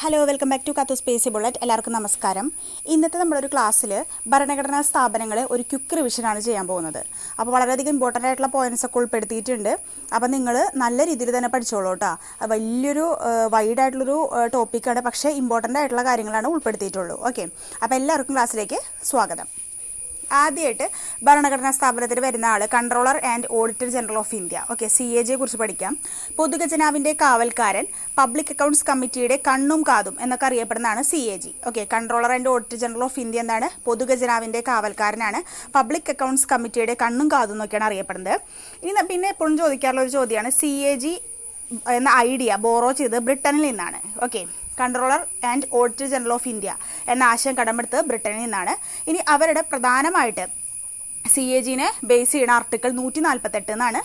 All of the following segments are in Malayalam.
ഹലോ വെൽക്കം ബാക്ക് ടു കത്തു സ്പേസി ബുള്ളറ്റ് എല്ലാവർക്കും നമസ്കാരം. ഇന്നത്തെ നമ്മുടെ ഒരു ക്ലാസ്സിൽ ഭരണഘടനാ സ്ഥാപനങ്ങൾ ഒരു ക്യുക്ക് റിവിഷനാണ് ചെയ്യാൻ പോകുന്നത്. അപ്പോൾ വളരെയധികം ഇമ്പോർട്ടന്റ് ആയിട്ടുള്ള പോയിന്റ്സ് ഒക്കെ ഉൾപ്പെടുത്തിയിട്ടുണ്ട്. അപ്പോൾ നിങ്ങൾ നല്ല രീതിയിൽ തന്നെ പഠിച്ചോളൂ കേട്ടോ. വലിയൊരു വൈഡ് ആയിട്ടുള്ളൊരു ടോപ്പിക്കാണ് പക്ഷേ ഇമ്പോർട്ടന്റ് ആയിട്ടുള്ള കാര്യങ്ങളാണ് ഉൾപ്പെടുത്തിയിട്ടുള്ളൂ. ഓക്കെ അപ്പോൾ എല്ലാവർക്കും ക്ലാസ്സിലേക്ക് സ്വാഗതം. ആദ്യമായിട്ട് ഭരണഘടനാ സ്ഥാപനത്തിൽ വരുന്ന ആൾ controller and auditor general of India. Okay C A ജിയെ കുറിച്ച് പഠിക്കാം. പൊതുഖജനാവിന്റെ കാവൽക്കാരൻ പബ്ലിക് അക്കൗണ്ട്സ് കമ്മിറ്റിയുടെ കണ്ണും കാതും എന്നൊക്കെ അറിയപ്പെടുന്നതാണ് C A G okay controller and auditor general of India എന്നാണ് പൊതുഖജനാവിന്റെ കാവൽക്കാരനാണ് പബ്ലിക് അക്കൗണ്ട്സ് കമ്മിറ്റിയുടെ കണ്ണും കാതും എന്നൊക്കെയാണ് അറിയപ്പെടുന്നത്. ഇനി പിന്നെ എപ്പോഴും ചോദിക്കാറുള്ള ഒരു ചോദ്യമാണ് സി എ ജി എന്ന ഐഡിയ ബോറോ ചെയ്ത് ബ്രിട്ടനിൽ നിന്നാണ്. Okay controller and auditor general of India എന്ന ആശയം കടമെടുത്തത് ബ്രിട്ടനിൽ നിന്നാണ്. ഇനി അവരുടെ പ്രധാനമായിട്ട് സി എ ജിനെ ബേസ് ചെയ്യുന്ന ആർട്ടിക്കിൾ നൂറ്റി നാൽപ്പത്തെട്ട് എന്നാണ്.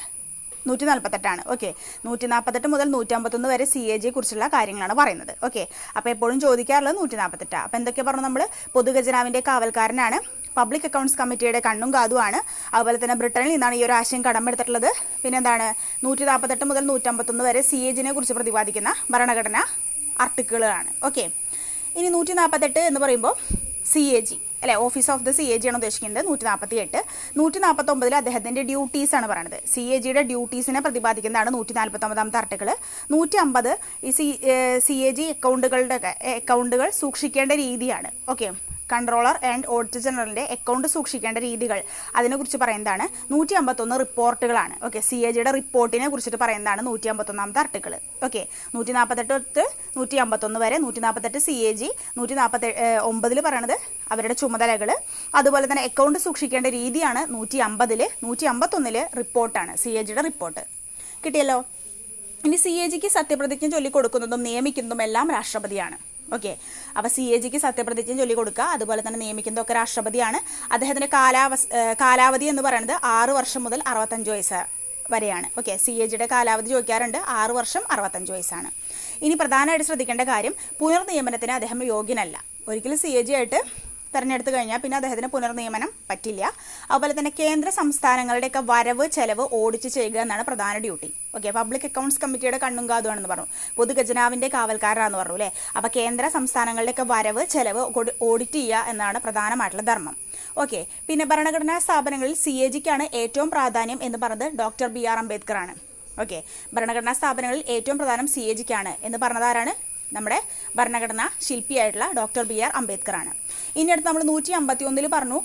നൂറ്റി നാൽപ്പത്തെട്ടാണ് ഓക്കെ നൂറ്റി നാൽപ്പത്തെട്ട് മുതൽ നൂറ്റമ്പത്തൊന്ന് വരെ സി എ ജിയെ കുറിച്ചുള്ള കാര്യങ്ങളാണ് പറയുന്നത്. ഓക്കെ അപ്പോൾ എപ്പോഴും ചോദിക്കാറുള്ളത് നൂറ്റി നാൽപ്പത്തെട്ടാണ് അപ്പോൾ എന്തൊക്കെ പറഞ്ഞു നമ്മൾ പൊതുഖജനാവിന്റെ കാവൽക്കാരനാണ് പബ്ലിക് അക്കൗണ്ട്സ് കമ്മിറ്റിയുടെ കണ്ണും കാതുമാണ് അതുപോലെ തന്നെ ബ്രിട്ടനിൽ നിന്നാണ് ഈ ഒരു ആശയം കടമെടുത്തിട്ടുള്ളത്. പിന്നെ എന്താണ് നൂറ്റി നാൽപ്പത്തെട്ട് മുതൽ നൂറ്റമ്പത്തൊന്ന് വരെ സി എ ജിനെ കുറിച്ച് പ്രതിപാദിക്കുന്ന ഭരണഘടന. ആർട്ടിക്കിളുകളാണ് ഓക്കെ ഇനി നൂറ്റി നാൽപ്പത്തെട്ട് എന്ന് പറയുമ്പോൾ സി എ ജി അല്ലെ office of the C A G ആണ് ഉദ്ദേശിക്കുന്നത് നൂറ്റി നാൽപ്പത്തി എട്ട് നൂറ്റി നാൽപ്പത്തൊമ്പതിൽ അദ്ദേഹത്തിന്റെ ഡ്യൂട്ടീസ് ആണ് പറയുന്നത് സി എ ജിയുടെ ഡ്യൂട്ടീസിനെ പ്രതിപാദിക്കുന്നതാണ് നൂറ്റി നാൽപ്പത്തൊമ്പതാമത്തെ ആർട്ടിക്കിൾ നൂറ്റി അമ്പത് ഈ സി സി എ ജി അക്കൗണ്ടുകളുടെ അക്കൗണ്ടുകൾ സൂക്ഷിക്കേണ്ട രീതിയാണ്. ഓക്കെ കൺട്രോളർ ആൻഡ് ഓഡിറ്റർ ജനറലിന്റെ അക്കൗണ്ട് സൂക്ഷിക്കേണ്ട രീതികൾ. അതിനെക്കുറിച്ച് പറയുന്നതാണ് നൂറ്റി അമ്പത്തൊന്ന് റിപ്പോർട്ടുകളാണ് ഓക്കെ സി എ ജിയുടെ റിപ്പോർട്ടിനെ കുറിച്ചിട്ട് പറയുന്നതാണ് നൂറ്റി അമ്പത്തൊന്നാമത്തെ ആർട്ടിക്കിൾ ഓക്കെ നൂറ്റി നാൽപ്പത്തെട്ട് തൊട്ട് നൂറ്റി അമ്പത്തൊന്ന് വരെ നൂറ്റി നാൽപ്പത്തെട്ട് സി എ ജി നൂറ്റി നാൽപ്പത്തി ഒമ്പതിൽ പറയണത് അവരുടെ ചുമതലകൾ അതുപോലെ തന്നെ അക്കൗണ്ട് സൂക്ഷിക്കേണ്ട രീതിയാണ് നൂറ്റി അമ്പതിൽ നൂറ്റി അമ്പത്തൊന്നിൽ റിപ്പോർട്ടാണ് സി എ ജിയുടെ റിപ്പോർട്ട്. കിട്ടിയല്ലോ? ഇനി സി എ ജിക്ക് സത്യപ്രതിജ്ഞ ചൊല്ലിക്കൊടുക്കുന്നതും നിയമിക്കുന്നതും എല്ലാം രാഷ്ട്രപതിയാണ്. ഓക്കെ. അപ്പോൾ സി എ ജിക്ക് സത്യപ്രതിജ്ഞ ചൊല്ലി കൊടുക്കുക. അതുപോലെ തന്നെ നിയമിക്കുന്നതൊക്കെ രാഷ്ട്രപതിയാണ്. അദ്ദേഹത്തിന്റെ കാലാവസ് കാലാവധി എന്ന് പറയുന്നത് ആറ് വർഷം മുതൽ അറുപത്തഞ്ച് വയസ്സ് വരെയാണ്. ഓക്കെ. സി എ ജിയുടെ കാലാവധി ചോദിക്കാറുണ്ട്. ആറ് വർഷം അറുപത്തഞ്ച് വയസ്സാണ്. ഇനി പ്രധാനമായിട്ട് ശ്രദ്ധിക്കേണ്ട കാര്യം പുനർനിയമനത്തിന് അദ്ദേഹം യോഗ്യനല്ല. ഒരിക്കലും സി എ ജി ആയിട്ട് തെരഞ്ഞെടുത്ത് കഴിഞ്ഞാൽ പിന്നെ അദ്ദേഹത്തിന് പുനർനിയമനം പറ്റില്ല. അതുപോലെ തന്നെ കേന്ദ്ര സംസ്ഥാനങ്ങളുടെയൊക്കെ വരവ് ചെലവ് ഓഡിറ്റ് ചെയ്യുക എന്നാണ് പ്രധാന ഡ്യൂട്ടി. ഓക്കെ പബ്ലിക് അക്കൗണ്ട്സ് കമ്മിറ്റിയുടെ കണ്ണും കാതുവാണെന്ന് പറഞ്ഞു. പൊതുഖജനാവിന്റെ കാവൽക്കാരാണെന്ന് പറഞ്ഞു അല്ലേ? അപ്പോൾ കേന്ദ്ര സംസ്ഥാനങ്ങളുടെയൊക്കെ വരവ് ചെലവ് ഓഡിറ്റ് ചെയ്യുക എന്നാണ് പ്രധാനമായിട്ടുള്ള ധർമ്മം. ഓക്കെ പിന്നെ ഭരണഘടനാ സ്ഥാപനങ്ങളിൽ സി എ ജിക്കാണ് ഏറ്റവും പ്രാധാന്യം എന്ന് പറഞ്ഞത് ഡോക്ടർ ബി ആർ അംബേദ്കർ ആണ് ഓക്കെ ഭരണഘടനാ സ്ഥാപനങ്ങളിൽ ഏറ്റവും പ്രധാനം സി എ ജിക്കാണ് എന്ന് പറഞ്ഞതാരാണ് നമ്മുടെ ഭരണഘടനാ ശില്പിയായിട്ടുള്ള ഡോക്ടർ ബി ആർ അംബേദ്കർ ആണ് ഇനി അടുത്ത് നമ്മൾ നൂറ്റി അമ്പത്തി ഒന്നിൽ പറഞ്ഞു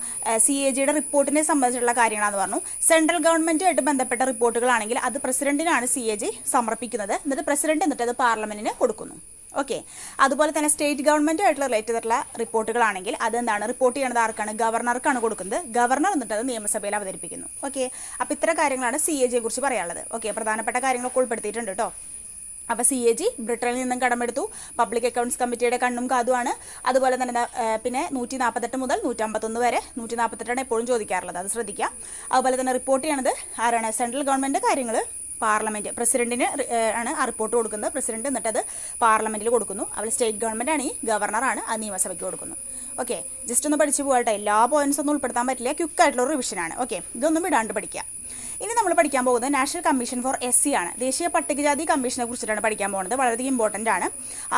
സി എ ജിയുടെ റിപ്പോർട്ടിനെ സംബന്ധിച്ചുള്ള കാര്യങ്ങളാണെന്ന് പറഞ്ഞു. സെൻട്രൽ ഗവൺമെന്റുമായിട്ട് ബന്ധപ്പെട്ട റിപ്പോർട്ടുകളാണെങ്കിൽ അത് പ്രസിഡന്റിനാണ് സി എ ജി സമർപ്പിക്കുന്നത്. എന്നിട്ട് പ്രസിഡന്റ് എന്നിട്ട് അത് പാർലമെന്റിന് കൊടുക്കുന്നു. ഓക്കെ. അതുപോലെ തന്നെ സ്റ്റേറ്റ് ഗവൺമെന്റുമായിട്ടുള്ള റിലേറ്റഡ് ആയിട്ടുള്ള റിപ്പോർട്ടുകളാണെങ്കിൽ അത് എന്താണ് റിപ്പോർട്ട് ചെയ്യുന്നത് ആർക്കാണ്? ഗവർണർക്കാണ് കൊടുക്കുന്നത്. ഗവർണർ എന്നിട്ട് അത് നിയമസഭയിൽ അവതരിപ്പിക്കുന്നു. ഓക്കെ. അപ്പോൾ ഇത്ര കാര്യങ്ങളാണ് സി എ ജിയെ കുറിച്ച് പറയാനുള്ളത്. ഓക്കെ. പ്രധാനപ്പെട്ട കാര്യങ്ങളൊക്കെ ഉൾപ്പെടുത്തിയിട്ടുണ്ട് കേട്ടോ. അപ്പോൾ സി എ ജി ബ്രിട്ടനിൽ നിന്നും കടമെടുത്തു. പബ്ലിക് അക്കൗണ്ട്സ് കമ്മിറ്റിയുടെ കണ്ണും കാതുമാണ്. അതുപോലെ തന്നെ പിന്നെ നൂറ്റി നാൽപ്പത്തെട്ട് മുതൽ നൂറ്റമ്പത്തൊന്ന് വരെ നൂറ്റി നാൽപ്പത്തെട്ടാണ് എപ്പോഴും ചോദിക്കാറുള്ളത്. അത് ശ്രദ്ധിക്കുക. അതുപോലെ തന്നെ റിപ്പോർട്ട് ചെയ്യണത് ആരാണ്? സെൻട്രൽ ഗവൺമെന്റ് കാര്യങ്ങൾ പാർലമെന്റ് പ്രസിഡന്റിന് ആണ് ആ റിപ്പോർട്ട് കൊടുക്കുന്നത്. പ്രസിഡന്റ് എന്നിട്ട് അത് പാർലമെന്റിൽ കൊടുക്കുന്നു. അവിടെ സ്റ്റേറ്റ് ഗവൺമെന്റ് ആണ്. ഈ ഗവർണറാണ് ആ നിയമസഭയ്ക്ക് കൊടുക്കുന്നു ഓക്കെ ജസ്റ്റ് ഒന്ന് പഠിച്ചു പോകട്ടെ. എല്ലാ പോയിന്റ്സ് ഒന്നും ഉൾപ്പെടുത്താൻ പറ്റില്ല. ക്വിക്ക് ആയിട്ടുള്ള റിവിഷനാണ് ഓക്കെ ഇതൊന്നും വിടാണ്ട് പഠിക്കുക. ഇനി നമ്മൾ പഠിക്കാൻ പോകുന്നത് national commission for S C ആണ്. ദേശീയ പട്ടികജാതി കമ്മീഷനെ കുറിച്ചിട്ടാണ് പഠിക്കാൻ പോകുന്നത്. വളരെയധികം ഇമ്പോർട്ടന്റ് ആണ്.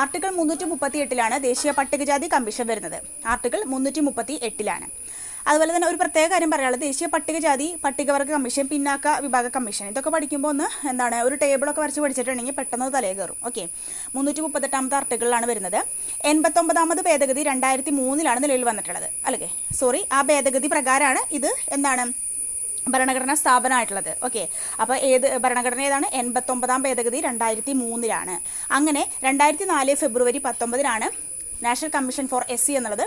ആർട്ടിക്കിൾ മുന്നൂറ്റി മുപ്പത്തി എട്ടിലാണ് ദേശീയ പട്ടികജാതി കമ്മീഷൻ വരുന്നത്. ആർട്ടിക്കിൾ മുന്നൂറ്റി മുപ്പത്തി എട്ടിലാണ് അതുപോലെ തന്നെ ഒരു പ്രത്യേക കാര്യം പറയാനുള്ളത്. ദേശീയ പട്ടികജാതി പട്ടികവർഗ കമ്മീഷൻ പിന്നാക്ക വിഭാഗ കമ്മീഷൻ. ഇതൊക്കെ പഠിക്കുമ്പോൾ ഒന്ന് എന്താണ് ഒരു ടേബിളൊക്കെ വരച്ച് പഠിച്ചിട്ടുണ്ടെങ്കിൽ പെട്ടെന്ന് തലേ കയറും. ഓക്കെ മുന്നൂറ്റി മുപ്പത്തെട്ടാമത്തെ ആർട്ടിക്കിളിലാണ് വരുന്നത്. എൺപത്തൊമ്പതാമത് ഭേദഗതി രണ്ടായിരത്തി മൂന്നിലാണ് നിലവിൽ വന്നിട്ടുള്ളത്. അല്ലേ? സോറി ആ ഭേദഗതി പ്രകാരമാണ് ഇത് എന്താണ് ഭരണഘടനാ സ്ഥാപനമായിട്ടുള്ളത്. ഓക്കെ അപ്പോൾ ഏത് ഭരണഘടന ഏതാണ്? എൺപത്തൊമ്പതാം ഭേദഗതി രണ്ടായിരത്തി മൂന്നിലാണ് അങ്ങനെ രണ്ടായിരത്തി നാല് ഫെബ്രുവരി പത്തൊമ്പതിനാണ് national commission for S C എന്നുള്ളത്.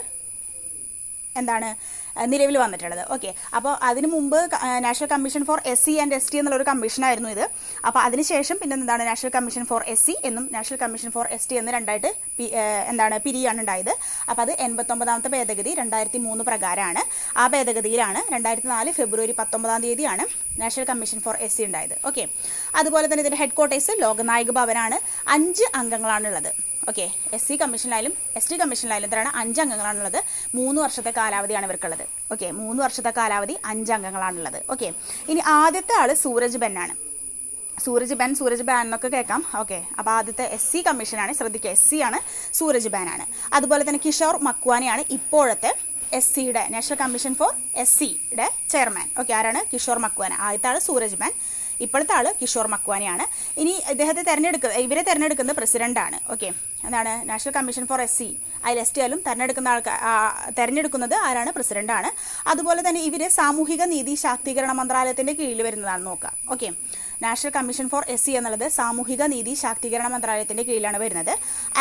എന്താണ്? നിലവിൽ വന്നിട്ടുള്ളത്. ഓക്കെ അപ്പോൾ അതിന് മുമ്പ് national commission for S C and S T എന്നുള്ളൊരു കമ്മീഷനായിരുന്നു ഇത്. അപ്പോൾ അതിനുശേഷം പിന്നെ എന്താണ് national commission for S C എന്നും national commission for S T എന്ന് രണ്ടായിട്ട് എന്താണ് പിരിയാണ് ഉണ്ടായത് അപ്പോൾ അത് എൺപത്തൊമ്പതാമത്തെ ഭേദഗതി രണ്ടായിരത്തി മൂന്ന് പ്രകാരമാണ് ആ ഭേദഗതിയിലാണ് രണ്ടായിരത്തി നാല് ഫെബ്രുവരി പത്തൊമ്പതാം തീയതിയാണ് national commission for S C ഉണ്ടായത്. ഓക്കെ അതുപോലെ തന്നെ ഇതിന്റെ ഹെഡ് ക്വാർട്ടേഴ്സ് ലോകനായക ഭവനാണ് അഞ്ച് അംഗങ്ങളാണുള്ളത്. ഓക്കെ എസ് സി കമ്മീഷനിലായാലും എസ് ടി കമ്മീഷനിലായാലും എത്രയാണ് അഞ്ച് അംഗങ്ങളാണുള്ളത് മൂന്ന് വർഷത്തെ കാലാവധിയാണ് ഇവർക്കുള്ളത്. ഓക്കെ മൂന്ന് വർഷത്തെ കാലാവധി അഞ്ച് അംഗങ്ങളാണുള്ളത് ഓക്കെ ഇനി ആദ്യത്തെ ആൾ സൂരജ് ബെന്നാണ് സൂരജ് ബാൻ സൂരജ് ബാൻ എന്നൊക്കെ കേൾക്കാം. ഓക്കെ അപ്പോൾ ആദ്യത്തെ എസ് സി കമ്മീഷനാണ് ശ്രദ്ധിക്കുക എസ് സി ആണ് സൂരജ് ബാനാണ് അതുപോലെ തന്നെ കിഷോർ മക്വാനിയാണ് ഇപ്പോഴത്തെ എസ് സിയുടെ നാഷണൽ കമ്മീഷൻ ഫോർ എസ് സിയുടെ ചെയർമാൻ ഓക്കെ ആരാണ്? കിഷോർ മക്വാന ആദ്യത്തെ ആൾ സൂരജ് ബാൻ. ഇപ്പോഴത്തെ ആൾ കിഷോർ മക്വാനിയാണ്. ഇനി ഇദ്ദേഹത്തെ തിരഞ്ഞെടുക്കുക ഇവരെ തിരഞ്ഞെടുക്കുന്നത് പ്രസിഡന്റാണ് ഓക്കെ എന്താണ് national commission for S C അതിൽ എസ് ടി ആയാലും തിരഞ്ഞെടുക്കുന്ന ആൾക്കാർ തിരഞ്ഞെടുക്കുന്നത് ആരാണ്? പ്രസിഡന്റാണ് അതുപോലെ തന്നെ ഇവർ സാമൂഹിക നീതി ശാക്തീകരണ മന്ത്രാലയത്തിന്റെ കീഴിൽ വരുന്നതാണ് നോക്കുക okay national commission for S C എന്നുള്ളത് സാമൂഹിക നീതി ശാക്തീകരണ മന്ത്രാലയത്തിന്റെ കീഴിലാണ് വരുന്നത്.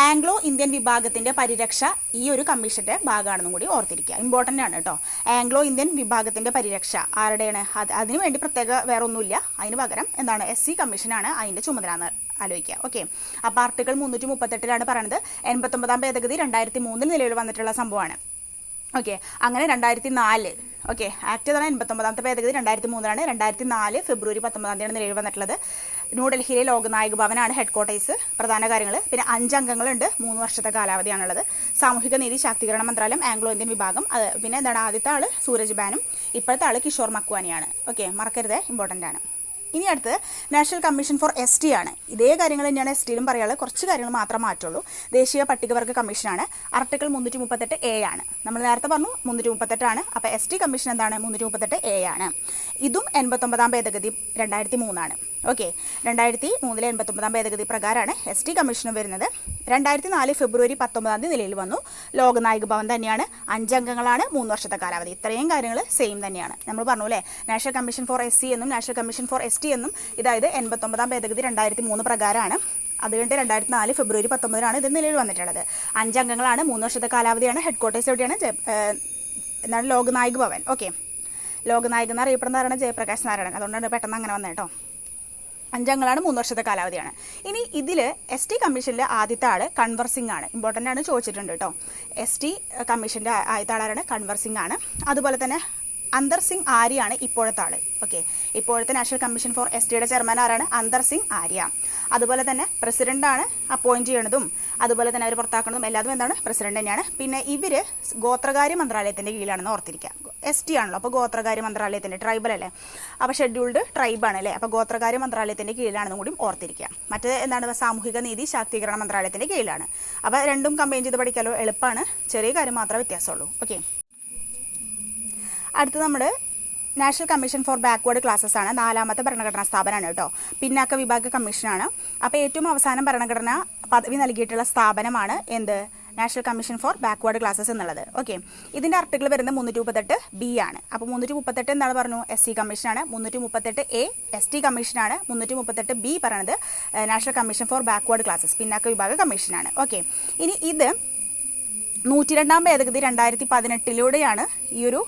ആംഗ്ലോ ഇന്ത്യൻ വിഭാഗത്തിന്റെ പരിരക്ഷ ഈ ഒരു കമ്മീഷന്റെ ഭാഗമാണെന്നും കൂടി ഓർത്തിരിക്കുക. ഇമ്പോർട്ടന്റ് ആണ് കേട്ടോ. ആംഗ്ലോ ഇന്ത്യൻ വിഭാഗത്തിന്റെ പരിരക്ഷ ആരുടെയാണ്? അതിനുവേണ്ടി അതിനു പ്രത്യേക വേറെ ഒന്നുമില്ല അതിന് പകരം എന്താണ്? എസ് സി കമ്മീഷനാണ് അതിന്റെ ചുമതല ആലോചിക്കുക. ഓക്കെ അപ്പോൾ ആർട്ടിക്കിൾ മുന്നൂറ്റി മുപ്പത്തെട്ടിലാണ് പറയുന്നത് എൺപത്തൊമ്പതാം ഭേദഗതി രണ്ടായിരത്തി മൂന്നിൽ നിലവിൽ വന്നിട്ടുള്ള സംഭവമാണ്. ഓക്കെ അങ്ങനെ രണ്ടായിരത്തി നാല് ഓക്കെ ആക്ട് തന്നെ എൺപത്തൊമ്പതാമത്തെ ഭേദഗതി രണ്ടായിരത്തി മൂന്നിലാണ് രണ്ടായിരത്തി നാല് ഫെബ്രുവരി പത്തൊമ്പതാം തീയതി നിലവിൽ വന്നിട്ടുള്ളത്. ന്യൂഡൽഹിയിലെ ലോകനായക ഭവനാണ് ഹെഡ് ക്വാർട്ടേഴ്സ് പ്രധാന കാര്യങ്ങൾ പിന്നെ അഞ്ച് അംഗങ്ങളുണ്ട്. മൂന്ന് വർഷത്തെ കാലാവധിയാണുള്ളത്. സാമൂഹിക നീതി ശാക്തീകരണ മന്ത്രാലയം ആംഗ്ലോ ഇന്ത്യൻ വിഭാഗം. പിന്നെ എന്താണ് ആദ്യത്തെ ആൾ സൂരജ് ബാനും. ഇപ്പോഴത്തെ ആൾ കിഷോർ മക്വാനിയാണ്. ഓക്കെ മറക്കരുത്. ഇമ്പോർട്ടന്റ് ആണ്. ഇനി അടുത്ത് national commission for S T ആണ്. ഇതേ കാര്യങ്ങൾ തന്നെയാണ് എസ് ടിയിലും പറയാനുള്ളത്. കുറച്ച് കാര്യങ്ങൾ മാത്രം മാറ്റുള്ളൂ. ദേശീയ പട്ടികവർഗ കമ്മീഷനാണ് ആർട്ടിക്കിൾ മുന്നൂറ്റി മുപ്പത്തെട്ട് എ ആണ്. നമ്മൾ നേരത്തെ പറഞ്ഞു മുന്നൂറ്റി മുപ്പത്തെട്ടാണ് അപ്പോൾ എസ് ടി കമ്മീഷൻ എന്താണ്? മുന്നൂറ്റി മുപ്പത്തെട്ട് എ ആണ്. ഇതും എൺപത്തൊമ്പതാം ഭേദഗതി രണ്ടായിരത്തി മൂന്നാണ്. ഓക്കെ രണ്ടായിരത്തി മൂന്നിലെ എൺപത്തൊമ്പതാം ഭേദഗതി പ്രകാരമാണ് എസ് ടി കമ്മീഷനും വരുന്നത്. രണ്ടായിരത്തി നാല് ഫെബ്രുവരി പത്തൊമ്പതാം തീയതി നിലയിൽ വന്നു. ലോകനായക ഭവൻ തന്നെയാണ്. അഞ്ചംഗങ്ങളാണ്. മൂന്ന് വർഷത്തെ കാലാവധി. ഇത്രയും കാര്യങ്ങൾ സെയിം തന്നെയാണ്. നമ്മൾ പറഞ്ഞു അല്ലേ national commission for S C എന്നും national commission for S T എന്നും ഇതായത് എൺപത്തൊമ്പതാം ഭേദഗതി രണ്ടായിരത്തി മൂന്ന് പ്രകാരമാണ് അതുകൊണ്ട് രണ്ടായിരത്തി നാല് ഫെബ്രുവരി പത്തൊമ്പതിനാണ് ഇത് നിലയിൽ വന്നിട്ടുള്ളത്. അഞ്ചംഗങ്ങളാണ്. മൂന്ന് വർഷത്തെ കാലാവധിയാണ്. ഹെഡ് ക്വാർട്ടേഴ്സ് എവിടെയാണ് എന്താണ് ലോകനായക് ഭവൻ. ഓക്കെ ലോകനായകൻ എന്ന് അറിയപ്പെടുന്നവരാണ് ജയപ്രകാശ് നാരായണൻ. അതുകൊണ്ടാണ് പെട്ടെന്ന് അങ്ങനെ വന്നേട്ടോ അഞ്ചംഗങ്ങളാണ് മൂന്ന് വർഷത്തെ കാലാവധിയാണ്. ഇനി ഇതിൽ എസ് ടി കമ്മീഷനിലെ ആദ്യത്തെ ആൾ കൺവർ സിംഗ് ആണ്. ഇമ്പോർട്ടന്റ് ആണ് ചോദിച്ചിട്ടുണ്ട് കേട്ടോ. എസ് ടി കമ്മീഷന്റെ ആദ്യത്തെ ആളാണ് കൺവർ സിംഗ് ആണ്. അതുപോലെ തന്നെ അന്തർ സിംഗ് ആര്യയാണ് ഇപ്പോഴത്തെ ആൾ. ഓക്കെ ഇപ്പോഴത്തെ നാഷണൽ കമ്മീഷൻ ഫോർ എസ് ടിയുടെ ചെയർമാൻ ആരാണ്? അന്തർ സിംഗ് ആര്യ. അതുപോലെ തന്നെ പ്രസിഡന്റാണ് അപ്പോയിന്റ് ചെയ്യണതും അതുപോലെ തന്നെ അവർ പുറത്താക്കണതും എല്ലാതും എന്താണ്? പ്രസിഡന്റ് തന്നെയാണ്. പിന്നെ ഇവർ ഗോത്രകാര്യ മന്ത്രാലയത്തിന്റെ കീഴിലാണെന്ന് ഓർത്തിരിക്കുക. എസ് ടി ആണല്ലോ അപ്പോൾ ഗോത്രകാര്യ മന്ത്രാലയത്തിന്റെ ട്രൈബൽ അല്ലേ? അപ്പോൾ ഷെഡ്യൂൾഡ് ട്രൈബാണ് അല്ലേ? അപ്പോൾ ഗോത്രകാര്യ മന്ത്രാലയത്തിന്റെ കീഴിലാണെന്നും കൂടി ഓർത്തിരിക്കുക. മറ്റേ എന്താണ്? സാമൂഹിക നീതി ശാക്തീകരണ മന്ത്രാലയത്തിന്റെ കീഴിലാണ്. അപ്പോൾ രണ്ടും കമ്പൈൻ ചെയ്ത് പഠിക്കാലോ? എളുപ്പമാണ് ചെറിയ കാര്യം മാത്രമേ വ്യത്യാസമുള്ളൂ. ഓക്കെ അടുത്ത് നമ്മൾ national commission for backward classes ആണ്. നാലാമത്തെ ഭരണഘടനാ സ്ഥാപനമാണ് കേട്ടോ. പിന്നാക്ക വിഭാഗ കമ്മീഷനാണ്. അപ്പോൾ ഏറ്റവും അവസാനം ഭരണഘടന പദവി നൽകിയിട്ടുള്ള സ്ഥാപനമാണ് എന്ത്? National commission for backward classes എന്നുള്ളത്. ഓക്കെ ഇതിന്റെ ആർട്ടിക്കിൾ വരുന്നത് മുന്നൂറ്റി മുപ്പത്തെട്ട് ബി ആണ്. അപ്പോൾ മുന്നൂറ്റി മുപ്പത്തെട്ട് എന്താണ് പറഞ്ഞു? എസ് സി കമ്മീഷനാണ് മുന്നൂറ്റി മുപ്പത്തെട്ട് എ എസ് ടി കമ്മീഷനാണ് മുന്നൂറ്റി മുപ്പത്തെട്ട് ബി പറയുന്നത് national commission for backward classes പിന്നാക്ക വിഭാഗ കമ്മീഷനാണ്. ഓക്കെ ഇനി ഇത് നൂറ്റി രണ്ടാം ഭേദഗതി രണ്ടായിരത്തി പതിനെട്ടിലൂടെയാണ് ഈ ഒരു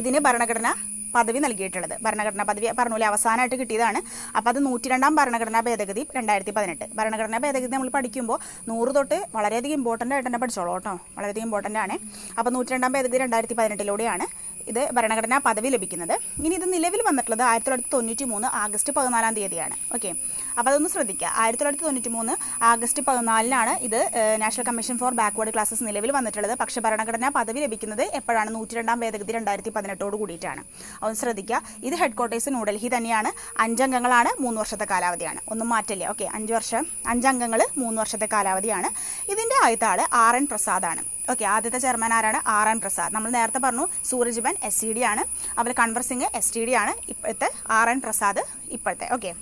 ഇതിന് ഭരണഘടന പദവി നൽകിയിട്ടുള്ളത്. ഭരണഘടനാ പദവി പറഞ്ഞ അവസാനമായിട്ട് കിട്ടിയതാണ്. അപ്പോൾ അത് നൂറ്റി രണ്ടാം ഭരണഘടനാ ഭേദഗതി രണ്ടായിരത്തി പതിനെട്ട് ഭരണഘടനാ ഭേദഗതി നമ്മൾ പഠിക്കുമ്പോൾ നൂറ് തൊട്ട് വളരെയധികം ഇമ്പോർട്ടന്റ് ആയിട്ട് തന്നെ പഠിച്ചോളൂ കേട്ടോ. വളരെയധികം ഇമ്പോർട്ടന്റ് ആണ്. അപ്പോൾ നൂറ്റി രണ്ടാം ഭേദഗതി രണ്ടായിരത്തി പതിനെട്ടിലൂടെയാണ് ഇത് ഭരണഘടനാ പദവി ലഭിക്കുന്നത്. ഇനി ഇത് നിലവിൽ വന്നിട്ടുള്ളത് ആയിരത്തി തൊള്ളായിരത്തി തൊണ്ണൂറ്റി മൂന്ന് ആഗസ്റ്റ് പതിനാലാം തീയതിയാണ്. ഓക്കെ. അപ്പോൾ അതൊന്ന് ശ്രദ്ധിക്കുക ആയിരത്തി തൊള്ളായിരത്തി തൊണ്ണൂറ്റി മൂന്ന് ആഗസ്റ്റ് പതിനാലിനാണ് ഇത് national commission for backward classes നിലവിൽ വന്നിട്ടുള്ളത്. പക്ഷേ ഭരണഘടനാ പദവി ലഭിക്കുന്നത് എപ്പോഴാണ്? നൂറ്റി രണ്ടാം ഭേദഗതി രണ്ടായിരത്തി പതിനെട്ടോട് കൂടിയിട്ടാണ്. അതൊന്ന് ശ്രദ്ധിക്കുക ഇത് ഹെഡ്ക്വാർട്ടേഴ്സ് ന്യൂഡൽഹി തന്നെയാണ്. അഞ്ചംഗങ്ങളാണ് മൂന്ന് വർഷത്തെ കാലാവധിയാണ്. ഒന്നും മാറ്റില്ല. ഓക്കെ. അഞ്ച് വർഷം അഞ്ചംഗങ്ങൾ മൂന്ന് വർഷത്തെ കാലാവധിയാണ്. ഇതിന്റെ ആദ്യത്തെ ആൾ ആർ എൻ പ്രസാദാണ്. ഓക്കെ ആദ്യത്തെ ചെയർമാൻ ആരാണ്? R N Prasad. നമ്മൾ നേരത്തെ പറഞ്ഞു Suraj Bhan S C D ആണ്. അവർ കൺവർ എസ് ടി ഡി ആണ്. ഇപ്പോഴത്തെ ആർ എൻ പ്രസാദ് ഇപ്പോഴത്തെ. ഓക്കെ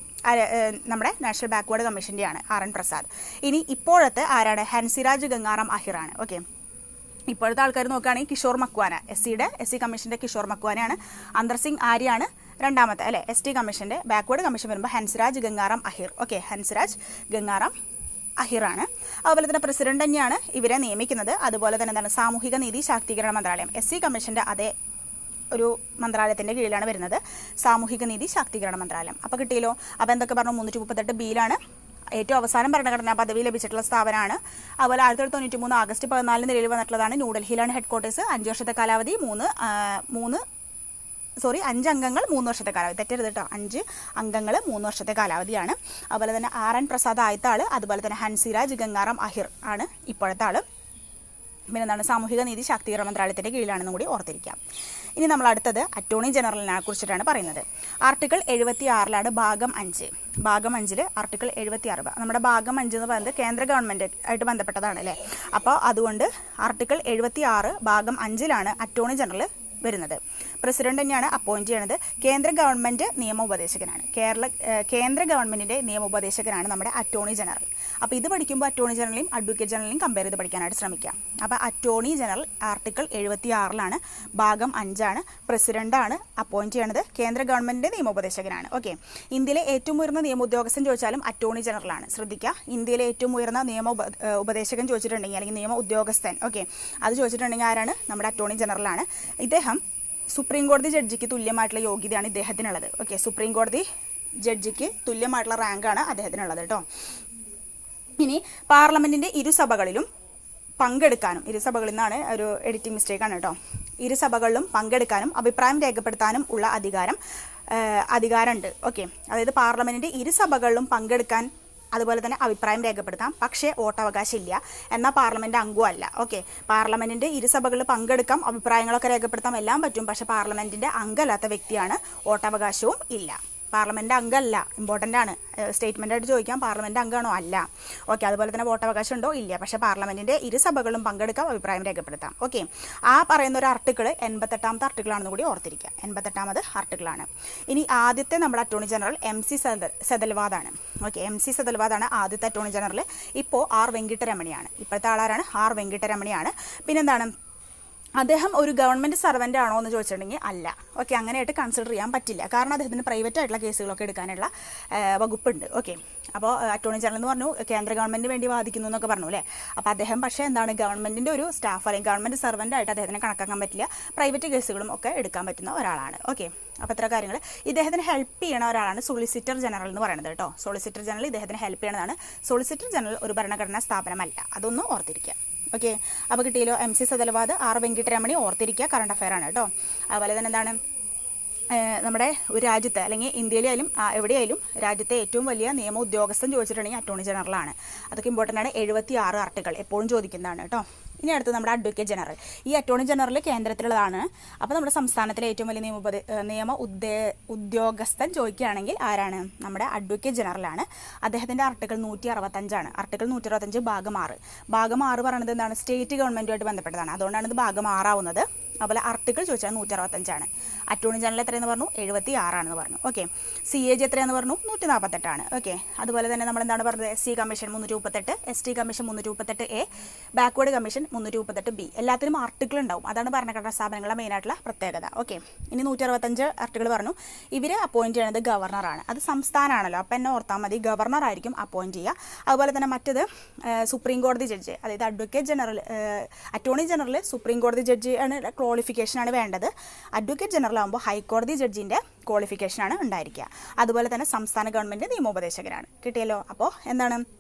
നമ്മുടെ നാഷണൽ ബാക്ക്വേർഡ് കമ്മീഷന്റെ ആണ് ആർ എൻ പ്രസാദ്. ഇനി ഇപ്പോഴത്തെ ആരാണ്? ഹൻസിരാജ് ഗംഗാറാം അഹിറാണ് ഓക്കെ ഇപ്പോഴത്തെ ആൾക്കാർ നോക്കുകയാണെങ്കിൽ കിഷോർ മക്വാന എസ് സിയുടെ എസ് സി കമ്മീഷന്റെ കിഷോർ മക്വാനയാണ് അന്തർ സിംഗ് ആര്യാണ് രണ്ടാമത്തെ അല്ലേ? എസ് ടി കമ്മീഷന്റെ ബാക്ക്വേർഡ് കമ്മീഷൻ വരുമ്പോൾ ഹൻസ്രാജ് ഗംഗാറാം അഹിർ. ഓക്കെ ഹൻസ്രാജ് ഗംഗാറാം അഹിറാണ്. അതുപോലെ തന്നെ പ്രസിഡന്റ് തന്നെയാണ് ഇവരെ നിയമിക്കുന്നത്. അതുപോലെ തന്നെ എന്താണ് സാമൂഹിക നീതി ശാക്തീകരണ മന്ത്രാലയം എസ് സി കമ്മീഷന്റെ അതേ ഒരു മന്ത്രാലയത്തിന്റെ കീഴിലാണ് വരുന്നത്. സാമൂഹിക നീതി ശാക്തീകരണ മന്ത്രാലയം. അപ്പോൾ കിട്ടിയല്ലോ. അപ്പോൾ എന്തൊക്കെ പറഞ്ഞു? മുന്നൂറ്റി മുപ്പത്തെട്ട് ബിയിലാണ് ഏറ്റവും അവസാനം ഭരണഘടനാ പദവി ലഭിച്ചിട്ടുള്ള സ്ഥാപനമാണ്. അതുപോലെ ആയിരത്തി തൊള്ളായിരത്തി തൊണ്ണൂറ്റി മൂന്ന് ആഗസ്റ്റ് പതിനാലിന് നിലയിൽ വന്നിട്ടുള്ളതാണ് ന്യൂഡൽഹിയിലാണ് ഹെഡ് ക്വാർട്ടേഴ്സ് അഞ്ച് വർഷത്തെ കാലാവധി മൂന്ന് മൂന്ന് സോറി അഞ്ച് അംഗങ്ങൾ മൂന്ന് വർഷത്തെ കാലാവധി. തെറ്റരുത് കേട്ടോ അഞ്ച് അംഗങ്ങൾ മൂന്ന് വർഷത്തെ കാലാവധിയാണ്. അതുപോലെ തന്നെ ആർ എൻ പ്രസാദ് ആയത്താൾ അതുപോലെ തന്നെ ഹൻസിരാജ് ഗംഗാറാം അഹിർ ആണ് ഇപ്പോഴത്തെ ആൾ പിന്നെ എന്താണ് സാമൂഹിക നീതി ശാക്തീകരണ മന്ത്രാലയത്തിന്റെ കീഴിലാണെന്നും കൂടി ഓർത്തിരിക്കാം. ഇനി നമ്മൾ അടുത്തത് അറ്റോർണി ജനറലിനെ കുറിച്ചിട്ടാണ് പറയുന്നത്. ആർട്ടിക്കിൾ എഴുപത്തി ആറിലാണ് ഭാഗം അഞ്ച്. ഭാഗം അഞ്ചിൽ ആർട്ടിക്കിൾ എഴുപത്തി ആറ് നമ്മുടെ ഭാഗം അഞ്ച് എന്ന് പറയുന്നത് കേന്ദ്ര ഗവൺമെന്റ് ആയിട്ട് ബന്ധപ്പെട്ടതാണ് അല്ലേ? അപ്പോൾ അതുകൊണ്ട് ആർട്ടിക്കിൾ എഴുപത്തി ആറ് ഭാഗം അഞ്ചിലാണ് അറ്റോർണി ജനറൽ വരുന്നത്. പ്രസിഡന്റ് തന്നെയാണ് അപ്പോയിന്റ് ചെയ്യണത്. കേന്ദ്ര ഗവൺമെന്റ് നിയമോപദേശകനാണ്. കേരള കേന്ദ്ര ഗവൺമെന്റിന്റെ നിയമോപദേശകനാണ് നമ്മുടെ അറ്റോർണി ജനറൽ. അപ്പോൾ ഇത് പഠിക്കുമ്പോൾ അറ്റോർണി ജനറലെയും അഡ്വക്കേറ്റ് ജനറലെയും കമ്പയർ ചെയ്ത് പഠിക്കാനായിട്ട് ശ്രമിക്കാം. അപ്പോൾ അറ്റോർണി ജനറൽ ആർട്ടിക്കിൾ എഴുപത്തി ആറിലാണ് ഭാഗം അഞ്ചാണ് പ്രസിഡന്റാണ് അപ്പോയിന്റ് ചെയ്യണത് കേന്ദ്ര ഗവൺമെന്റിന്റെ നിയമോപദേശകനാണ്. ഓക്കെ ഇന്ത്യയിലെ ഏറ്റവും ഉയർന്ന നിയമ ഉദ്യോഗസ്ഥൻ ചോദിച്ചാലും അറ്റോർണി ജനറലാണ് ശ്രദ്ധിക്കുക ഇന്ത്യയിലെ ഏറ്റവും ഉയർന്ന നിയമ ഉപദേശകൻ ചോദിച്ചിട്ടുണ്ടെങ്കിൽ അല്ലെങ്കിൽ നിയമ ഉദ്യോഗസ്ഥൻ. ഓക്കെ അത് ചോദിച്ചിട്ടുണ്ടെങ്കിൽ ആരാണ്? നമ്മുടെ അറ്റോർണി ജനറലാണ് ഇദ്ദേഹം സുപ്രീം കോടതി ജഡ്ജിക്ക് തുല്യമായിട്ടുള്ള യോഗ്യതയാണ് ഇദ്ദേഹത്തിനുള്ളത്. ഓക്കെ സുപ്രീം കോടതി ജഡ്ജിക്ക് തുല്യമായിട്ടുള്ള റാങ്കാണ് അദ്ദേഹത്തിനുള്ളത് കേട്ടോ. ഇനി പാർലമെന്റിന്റെ ഇരുസഭകളിലും പങ്കെടുക്കാനും ഇരുസഭകളിൽ നിന്നാണ് ഒരു എഡിറ്റിംഗ് മിസ്റ്റേക്കാണ് കേട്ടോ. ഇരുസഭകളിലും പങ്കെടുക്കാനും അഭിപ്രായം രേഖപ്പെടുത്താനും ഉള്ള അധികാരം അധികാരമുണ്ട്. ഓക്കെ അതായത് പാർലമെന്റിന്റെ ഇരുസഭകളിലും പങ്കെടുക്കാൻ അതുപോലെ തന്നെ അഭിപ്രായം രേഖപ്പെടുത്താം. പക്ഷേ വോട്ടവകാശം ഇല്ല എന്നാൽ പാർലമെന്റ് അംഗമല്ല ഓക്കെ പാർലമെന്റിന്റെ ഇരുസഭകളിൽ പങ്കെടുക്കാം അഭിപ്രായങ്ങളൊക്കെ രേഖപ്പെടുത്താം എല്ലാം പറ്റും. പക്ഷേ പാർലമെന്റിന്റെ അംഗമല്ലാത്ത വ്യക്തിയാണ് വോട്ടവകാശവും ഇല്ല. പാർലമെന്റ് അംഗമല്ല ഇമ്പോർട്ടന്റ് ആണ്. സ്റ്റേറ്റ്മെന്റ് ആയിട്ട് ചോദിക്കാം പാർലമെന്റ് അംഗമാണോ അല്ല. ഓക്കെ അതുപോലെ തന്നെ വോട്ടവകാശം ഉണ്ടോ ഇല്ല. പക്ഷേ പാർലമെന്റിന്റെ ഇരുസഭകളും പങ്കെടുക്കാം അഭിപ്രായം രേഖപ്പെടുത്താം. ഓക്കെ ആ പറയുന്ന ഒരു ആർട്ടിക്കിൾ എൺപത്തെട്ടാമത്തെ ആർട്ടിക്കിളാണെന്ന് കൂടി ഓർത്തിരിക്കുക. എൺപത്തെട്ടാമത് ആർട്ടിക്കിളാണ് ഇനി ആദ്യത്തെ നമ്മുടെ അറ്റോർണി ജനറൽ എം സി സെതൽവാദാണ് ഓക്കെ എം സി സെതൽവാദാണ് ആദ്യത്തെ അറ്റോർണി ജനറൽ ഇപ്പോൾ ആർ വെങ്കിട്ടരമണിയാണ്. ഇപ്പോഴത്തെ ആളാരാണ്? ആർ വെങ്കിട്ടരമണിയാണ്. പിന്നെന്താണ്? അദ്ദേഹം ഒരു ഗവൺമെന്റ് സർവന്റ് ആണോ എന്ന് ചോദിച്ചിട്ടുണ്ടെങ്കിൽ അല്ല. ഓക്കെ അങ്ങനെയായിട്ട് കൺസിഡർ ചെയ്യാൻ പറ്റില്ല. കാരണം അദ്ദേഹത്തിന് പ്രൈവറ്റ് ആയിട്ടുള്ള കേസുകളൊക്കെ എടുക്കാനുള്ള വകുപ്പുണ്ട്. ഓക്കെ അപ്പോൾ അറ്റോർണി ജനറൽ എന്ന് പറഞ്ഞു കേന്ദ്ര ഗവൺമെന്റ് വേണ്ടി വാദിക്കുന്നു എന്നൊക്കെ പറഞ്ഞു അല്ലേ? അപ്പോൾ അദ്ദേഹം പക്ഷേ എന്താണ് ഗവൺമെന്റിന്റെ ഒരു സ്റ്റാഫ് അല്ലെങ്കിൽ ഗവൺമെന്റ് സർവന്റ് ആയിട്ട് അദ്ദേഹത്തിനെ കണക്കാക്കാൻ പറ്റില്ല. പ്രൈവറ്റ് കേസുകളും ഒക്കെ എടുക്കാൻ പറ്റുന്ന ഒരാളാണ്. ഓക്കെ അപ്പോൾ ഇത്ര കാര്യങ്ങൾ ഇദ്ദേഹത്തിന് ഹെൽപ്പ് ചെയ്യണ ഒരാളാണ് സോളിസിറ്റർ ജനറൽ എന്ന് പറയുന്നത് കേട്ടോ. സോളിസിറ്റർ ജനറൽ ഇദ്ദേഹത്തിന് ഹെൽപ്പ് ചെയ്യണതാണ്. സോളിസിറ്റർ ജനറൽ ഒരു ഭരണഘടനാ സ്ഥാപനമല്ല. അതൊന്നും ഓർത്തിരിക്കുക. ഓക്കെ. അപ്പോൾ കിട്ടിയല്ലോ M C Setalvad R Venkataramani ഓർത്തിരിക്കുക കറണ്ട് അഫയർ ആണ് കേട്ടോ. അതുപോലെ തന്നെ എന്താണ്? നമ്മുടെ ഒരു രാജ്യത്ത് അല്ലെങ്കിൽ ഇന്ത്യയിലായാലും എവിടെയായാലും രാജ്യത്തെ ഏറ്റവും വലിയ നിയമ ഉദ്യോഗസ്ഥൻ ചോദിച്ചിട്ടുണ്ടെങ്കിൽ അറ്റോർണി ജനറലാണ് അതൊക്കെ ഇമ്പോർട്ടന്റ് ആണ്. എഴുപത്തി ആറ് ആർട്ടിക്കിൾ എപ്പോഴും ചോദിക്കുന്നതാണ് കേട്ടോ. ഇനി അടുത്ത് നമ്മുടെ അഡ്വക്കേറ്റ് ജനറൽ ഈ അറ്റോർണി ജനറൽ കേന്ദ്രത്തിലുള്ളതാണ്. അപ്പോൾ നമ്മുടെ സംസ്ഥാനത്തിലെ ഏറ്റവും വലിയ നിയമ നിയമ ഉദ്യോഗസ്ഥൻ ചോദിക്കുകയാണെങ്കിൽ ആരാണ്? നമ്മുടെ അഡ്വക്കേറ്റ് ജനറലാണ് അദ്ദേഹത്തിന്റെ ആർട്ടിക്കിൾ നൂറ്റി അറുപത്തഞ്ചാണ് ആർട്ടിക്കിൾ നൂറ്റി അറുപത്തഞ്ച് ഭാഗം ആറ്. ഭാഗം ആറ് പറയുന്നത് എന്താണ്? സ്റ്റേറ്റ് ഗവൺമെന്റുമായിട്ട് ബന്ധപ്പെട്ടതാണ്. അതുകൊണ്ടാണ് ഇത് ഭാഗം ആറാവുന്നത്. അതുപോലെ ആർട്ടിക്കിൾ ചോദിച്ചാൽ നൂറ്റി അറുപത്തഞ്ചാണ് അറ്റോർണി ജനറൽ എത്രയെന്ന് പറഞ്ഞു? എഴുപത്തി ആറാണെന്ന് പറഞ്ഞു. ഓക്കെ സി എ ജി എത്രയെന്ന് പറഞ്ഞു? നൂറ്റി നാൽപ്പത്തെട്ടാണ് ഓക്കെ അതുപോലെ തന്നെ നമ്മൾ എന്താണ് പറഞ്ഞത്? എസ് സി കമ്മീഷൻ മുന്നൂറ്റി മുപ്പത്തെട്ട് എസ് ടി കമ്മീഷൻ മുന്നൂറ്റി മുപ്പത്തെട്ട് എ ബാക്ക്വേഡ് കമ്മീഷൻ മുന്നൂറ്റി മുപ്പത്തെട്ട് ബി എല്ലാത്തിനും ആർട്ടിക്കിൾ ഉണ്ടാവും. അതാണ് ഭരണഘടനാ സ്ഥാപനങ്ങളുടെ മെയിനായിട്ടുള്ള പ്രത്യേകത. ഓക്കെ ഇനി നൂറ്റി അറുപത്തഞ്ച് ആർട്ടിക്കിൾ പറഞ്ഞു. ഇവർ അപ്പോയിന്റ് ചെയ്യുന്നത് ഗവർണറാണ് അത് സംസ്ഥാനമാണല്ലോ അപ്പം എന്നെ ഓർത്താൽ മതി. ഗവർണർ ആയിരിക്കും അപ്പോയിന്റ് ചെയ്യുക. അതുപോലെ തന്നെ മറ്റത് സുപ്രീം കോടതി ജഡ്ജ് അതായത് advocate general attorney general supreme കോടതി ജഡ്ജി ആണ് ക്വാളിഫിക്കേഷനാണ് വേണ്ടത്. അഡ്വക്കേറ്റ് ജനറൽ ആകുമ്പോൾ ഹൈക്കോടതി ജഡ്ജിന്റെ ക്വാളിഫിക്കേഷനാണ് ഉണ്ടായിരിക്കുക. അതുപോലെ തന്നെ സംസ്ഥാന ഗവൺമെന്റ് നിയമോപദേശകരാണ്. കിട്ടിയല്ലോ? അപ്പോൾ എന്താണ്?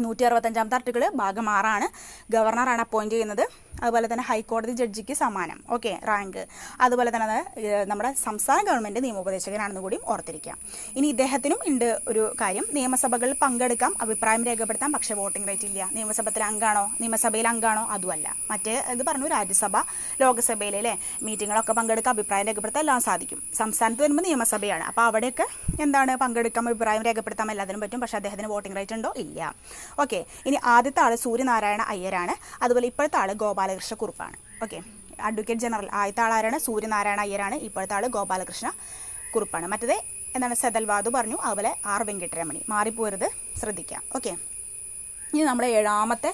നൂറ്റി അറുപത്തഞ്ചാമത്തെ ആർട്ടിക്കിൾ ഭാഗം ആറാണ് ഗവർണറാണ് അപ്പോയിന്റ് ചെയ്യുന്നത്. അതുപോലെ തന്നെ ഹൈക്കോടതി ജഡ്ജിക്ക് സമാനം ഓക്കെ റാങ്ക്. അതുപോലെ തന്നെ നമ്മുടെ സംസ്ഥാന ഗവൺമെന്റ് നിയമോപദേശകനാണെന്ന് കൂടിയും ഓർത്തിരിക്കാം. ഇനി ഇദ്ദേഹത്തിനും ഉണ്ട് ഒരു കാര്യം. നിയമസഭകളിൽ പങ്കെടുക്കാം അഭിപ്രായം രേഖപ്പെടുത്താം പക്ഷേ വോട്ടിംഗ് റൈറ്റ് ഇല്ല. നിയമസഭത്തിൽ അംഗമാണോ നിയമസഭയിൽ അംഗമാണോ അതുമല്ല. മറ്റേ ഇത് പറഞ്ഞു രാജ്യസഭ ലോകസഭയിലെ അല്ലേ? മീറ്റിങ്ങുകളൊക്കെ പങ്കെടുക്കാം അഭിപ്രായം രേഖപ്പെടുത്താൻ എല്ലാം സാധിക്കും. സംസ്ഥാനത്ത് വരുമ്പോൾ നിയമസഭയാണ്. അപ്പോൾ അവിടെയൊക്കെ എന്താണ് പങ്കെടുക്കാം അഭിപ്രായം രേഖപ്പെടുത്താം എല്ലാത്തിനും പറ്റും പക്ഷേ അദ്ദേഹത്തിന് വോട്ടിംഗ് റൈറ്റ് ഉണ്ടോ? ഇല്ല. ഓക്കെ ഇനി ആദ്യത്തെ ആൾ സൂര്യനാരായണ അയ്യരാണ്. അതുപോലെ ഇപ്പോഴത്തെ ആൾ ഗോപാലകൃഷ്ണ കുറുപ്പാണ്. ഓക്കെ അഡ്വക്കേറ്റ് ജനറൽ ആദ്യത്തെ ആളാരാണ് സൂര്യനാരായണ അയ്യരാണ്. ഇപ്പോഴത്തെ ആൾ ഗോപാലകൃഷ്ണ കുറുപ്പാണ്. മറ്റത് എന്താണ്? സെതൽവാദു പറഞ്ഞു. അതുപോലെ ആർ വെങ്കിട്ടരമണി. മാറിപ്പോരുത്. ശ്രദ്ധിക്കാം. ഓക്കെ ഇനി നമ്മുടെ ഏഴാമത്തെ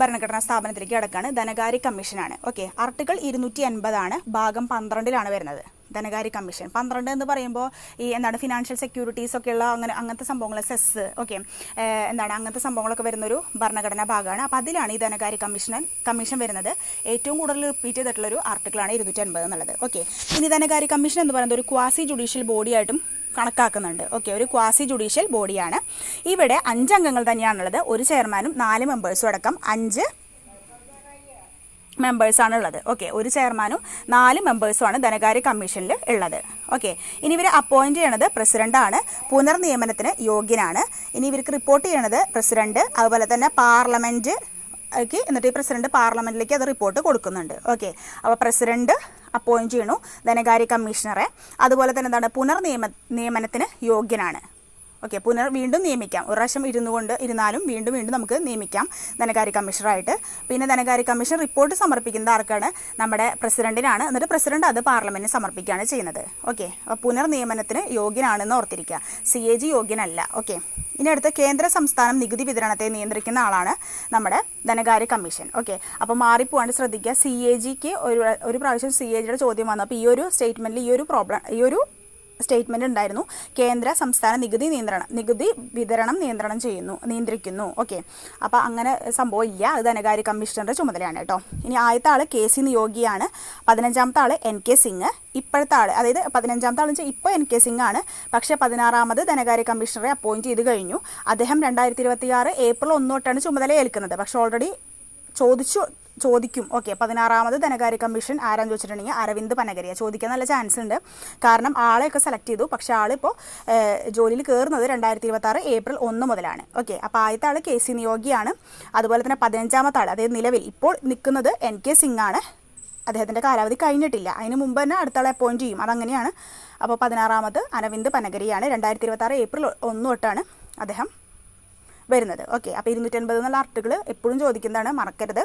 ഭരണഘടനാ സ്ഥാപനത്തിലേക്ക് കിടക്കാണ്. ധനകാര്യ കമ്മീഷനാണ്. ഓക്കെ ആർട്ടിക്കിൾ ഇരുന്നൂറ്റി എൺപതാണ്. ഭാഗം പന്ത്രണ്ടിലാണ് വരുന്നത്. ധനകാര്യ കമ്മീഷൻ. പന്ത്രണ്ട് എന്ന് പറയുമ്പോൾ ഈ എന്താണ് ഫിനാൻഷ്യൽ സെക്യൂരിറ്റീസ് ഒക്കെയുള്ള അങ്ങനെ അങ്ങനത്തെ സംഭവങ്ങൾ സെസ് ഓക്കെ എന്താണ് അങ്ങനത്തെ സംഭവങ്ങളൊക്കെ വരുന്നൊരു ഭരണഘടനാ ഭാഗമാണ് അപ്പോൾ അതിലാണ് ഈ ധനകാര്യ കമ്മീഷൻ കമ്മീഷൻ വരുന്നത്. ഏറ്റവും കൂടുതൽ റിപ്പീറ്റ് ചെയ്തിട്ടുള്ള ഒരു ആർട്ടിക്കിളാണ് ഇരുന്നൂറ്റി അൻപത് എന്നുള്ളത് ഓക്കെ ഇനി ധനകാര്യ കമ്മീഷൻ എന്ന് പറയുന്നത് ഒരു ക്വാസി ജുഡീഷ്യൽ ബോഡിയായിട്ടും കണക്കാക്കുന്നുണ്ട് ഓക്കെ ഒരു ക്വാസി ജുഡീഷ്യൽ ബോഡിയാണ് ഇവിടെ അഞ്ച് അംഗങ്ങൾ തന്നെയാണുള്ളത്. ഒരു ചെയർമാനും നാല് മെമ്പേഴ്സും അടക്കം അഞ്ച് മെമ്പേഴ്സാണ് ഉള്ളത് ഓക്കെ ഒരു ചെയർമാനും നാല് മെമ്പേഴ്സുമാണ് ധനകാര്യ കമ്മീഷനിൽ ഉള്ളത്. ഓക്കെ ഇനി ഇവർ അപ്പോയിന്റ് ചെയ്യണത് പ്രസിഡന്റാണ് പുനർനിയമനത്തിന് യോഗ്യനാണ്. ഇനി ഇവർക്ക് റിപ്പോർട്ട് ചെയ്യണത് പ്രസിഡന്റ് അതുപോലെ തന്നെ പാർലമെന്റ് ഓക്കെ എന്നിട്ട് ഈ പ്രസിഡന്റ് പാർലമെന്റിലേക്ക് അത് റിപ്പോർട്ട് കൊടുക്കുന്നുണ്ട്. ഓക്കെ അപ്പോൾ പ്രസിഡന്റ് അപ്പോയിന്റ് ചെയ്യണു ധനകാര്യ കമ്മീഷണറെ അതുപോലെ തന്നെ എന്താണ്? പുനർനിയമ നിയമനത്തിന് യോഗ്യനാണ്. ഓക്കെ പുനർ വീണ്ടും നിയമിക്കാം. ഒരു പ്രാവശ്യം ഇരുന്നു കൊണ്ട് ഇരുന്നാലും വീണ്ടും വീണ്ടും നമുക്ക് നിയമിക്കാം ധനകാര്യ കമ്മീഷണറായിട്ട്. പിന്നെ ധനകാര്യ കമ്മീഷൻ റിപ്പോർട്ട് സമർപ്പിക്കുന്നത് ആർക്കാണ്? നമ്മുടെ പ്രസിഡന്റിനാണ്. എന്നിട്ട് പ്രസിഡന്റ് അത് പാർലമെന്റിന് സമർപ്പിക്കുകയാണ് ചെയ്യുന്നത്. ഓക്കെ അപ്പോൾ പുനർ നിയമനത്തിന് യോഗ്യനാണെന്ന് ഓർത്തിരിക്കുക. സി എ ജി യോഗ്യനല്ല. ഓക്കെ ഇനി അടുത്ത കേന്ദ്ര സംസ്ഥാനം നികുതി വിതരണത്തെ നിയന്ത്രിക്കുന്ന ആളാണ് നമ്മുടെ ധനകാര്യ കമ്മീഷൻ. ഓക്കെ അപ്പോൾ മാറിപ്പോവാണ്ട് ശ്രദ്ധിക്കുക. സി എ ജിക്ക് ഒരു ഒരു പ്രാവശ്യം സി എ ജിയുടെ ചോദ്യം വന്നു അപ്പോൾ ഈ ഒരു സ്റ്റേറ്റ്മെന്റിൽ ഈ ഒരു പ്രോബ്ലം ഈ ഒരു സ്റ്റേറ്റ്മെന്റ് ഉണ്ടായിരുന്നു. കേന്ദ്ര സംസ്ഥാന നികുതി നിയന്ത്രണം നികുതി വിതരണം നിയന്ത്രണം ചെയ്യുന്നു നിയന്ത്രിക്കുന്നു. ഓക്കെ അപ്പോൾ അങ്ങനെ സംഭവം ഇല്ല അത് ധനകാര്യ കമ്മീഷണറുടെ ചുമതലയാണ് കേട്ടോ. ഇനി ആദ്യത്തെ ആൾ കെ സി നിയോഗിയാണ്. പതിനഞ്ചാമത്തെ ആൾ എൻ കെ സിംഗ്. ഇപ്പോഴത്തെ ആൾ അതായത് പതിനഞ്ചാമത്തെ ആൾ വെച്ചാൽ ഇപ്പോൾ എൻ കെ സിംഗ് ആണ്. പക്ഷേ പതിനാറാമത് ധനകാര്യ കമ്മീഷണറെ അപ്പോയിന്റ് ചെയ്ത് കഴിഞ്ഞു. അദ്ദേഹം രണ്ടായിരത്തി ഇരുപത്തി ആറ് ഏപ്രിൽ ഒന്ന് തൊട്ടാണ് ചുമതല ഏൽക്കുന്നത് പക്ഷേ ഓൾറെഡി ചോദിച്ചു ചോദിക്കും. ഓക്കെ പതിനാറാമത് ധനകാര്യ കമ്മീഷൻ ആരാന്ന് ചോദിച്ചിട്ടുണ്ടെങ്കിൽ അരവിന്ദ് പനഗരിയ. ചോദിക്കാൻ നല്ല ചാൻസ് ഉണ്ട്. കാരണം ആളെയൊക്കെ സെലക്ട് ചെയ്തു. പക്ഷെ ആളിപ്പോൾ ജോലിയിൽ കയറുന്നത് രണ്ടായിരത്തി ഇരുപത്തി ഏപ്രിൽ ഒന്ന് മുതലാണ്. ഓക്കെ അപ്പോൾ ആദ്യത്തെ ആൾ കെ സി നിയോഗിയാണ്. അതുപോലെ തന്നെ പതിനഞ്ചാമത്തെ ആൾ അതായത് നിലവിൽ ഇപ്പോൾ നിൽക്കുന്നത് എൻ കെ സിംഗ് ആണ്. അദ്ദേഹത്തിന്റെ കാലാവധി കഴിഞ്ഞിട്ടില്ല. അതിന് മുമ്പ് തന്നെ അടുത്ത ആളെ അപ്പോയിന്റ് ചെയ്യും. അതങ്ങനെയാണ്. അപ്പോൾ പതിനാറാമത് അരവിന്ദ് പനഗരിയാണ്. രണ്ടായിരത്തി ഇരുപത്തി ഏപ്രിൽ ഒന്ന് തൊട്ടാണ് അദ്ദേഹം വരുന്നത്. ഓക്കെ അപ്പോൾ ഇരുന്നൂറ്റൻപത് എന്നുള്ള ആർട്ടിക്കിൾ എപ്പോഴും ചോദിക്കുന്നതാണ്. മറക്കരുത്.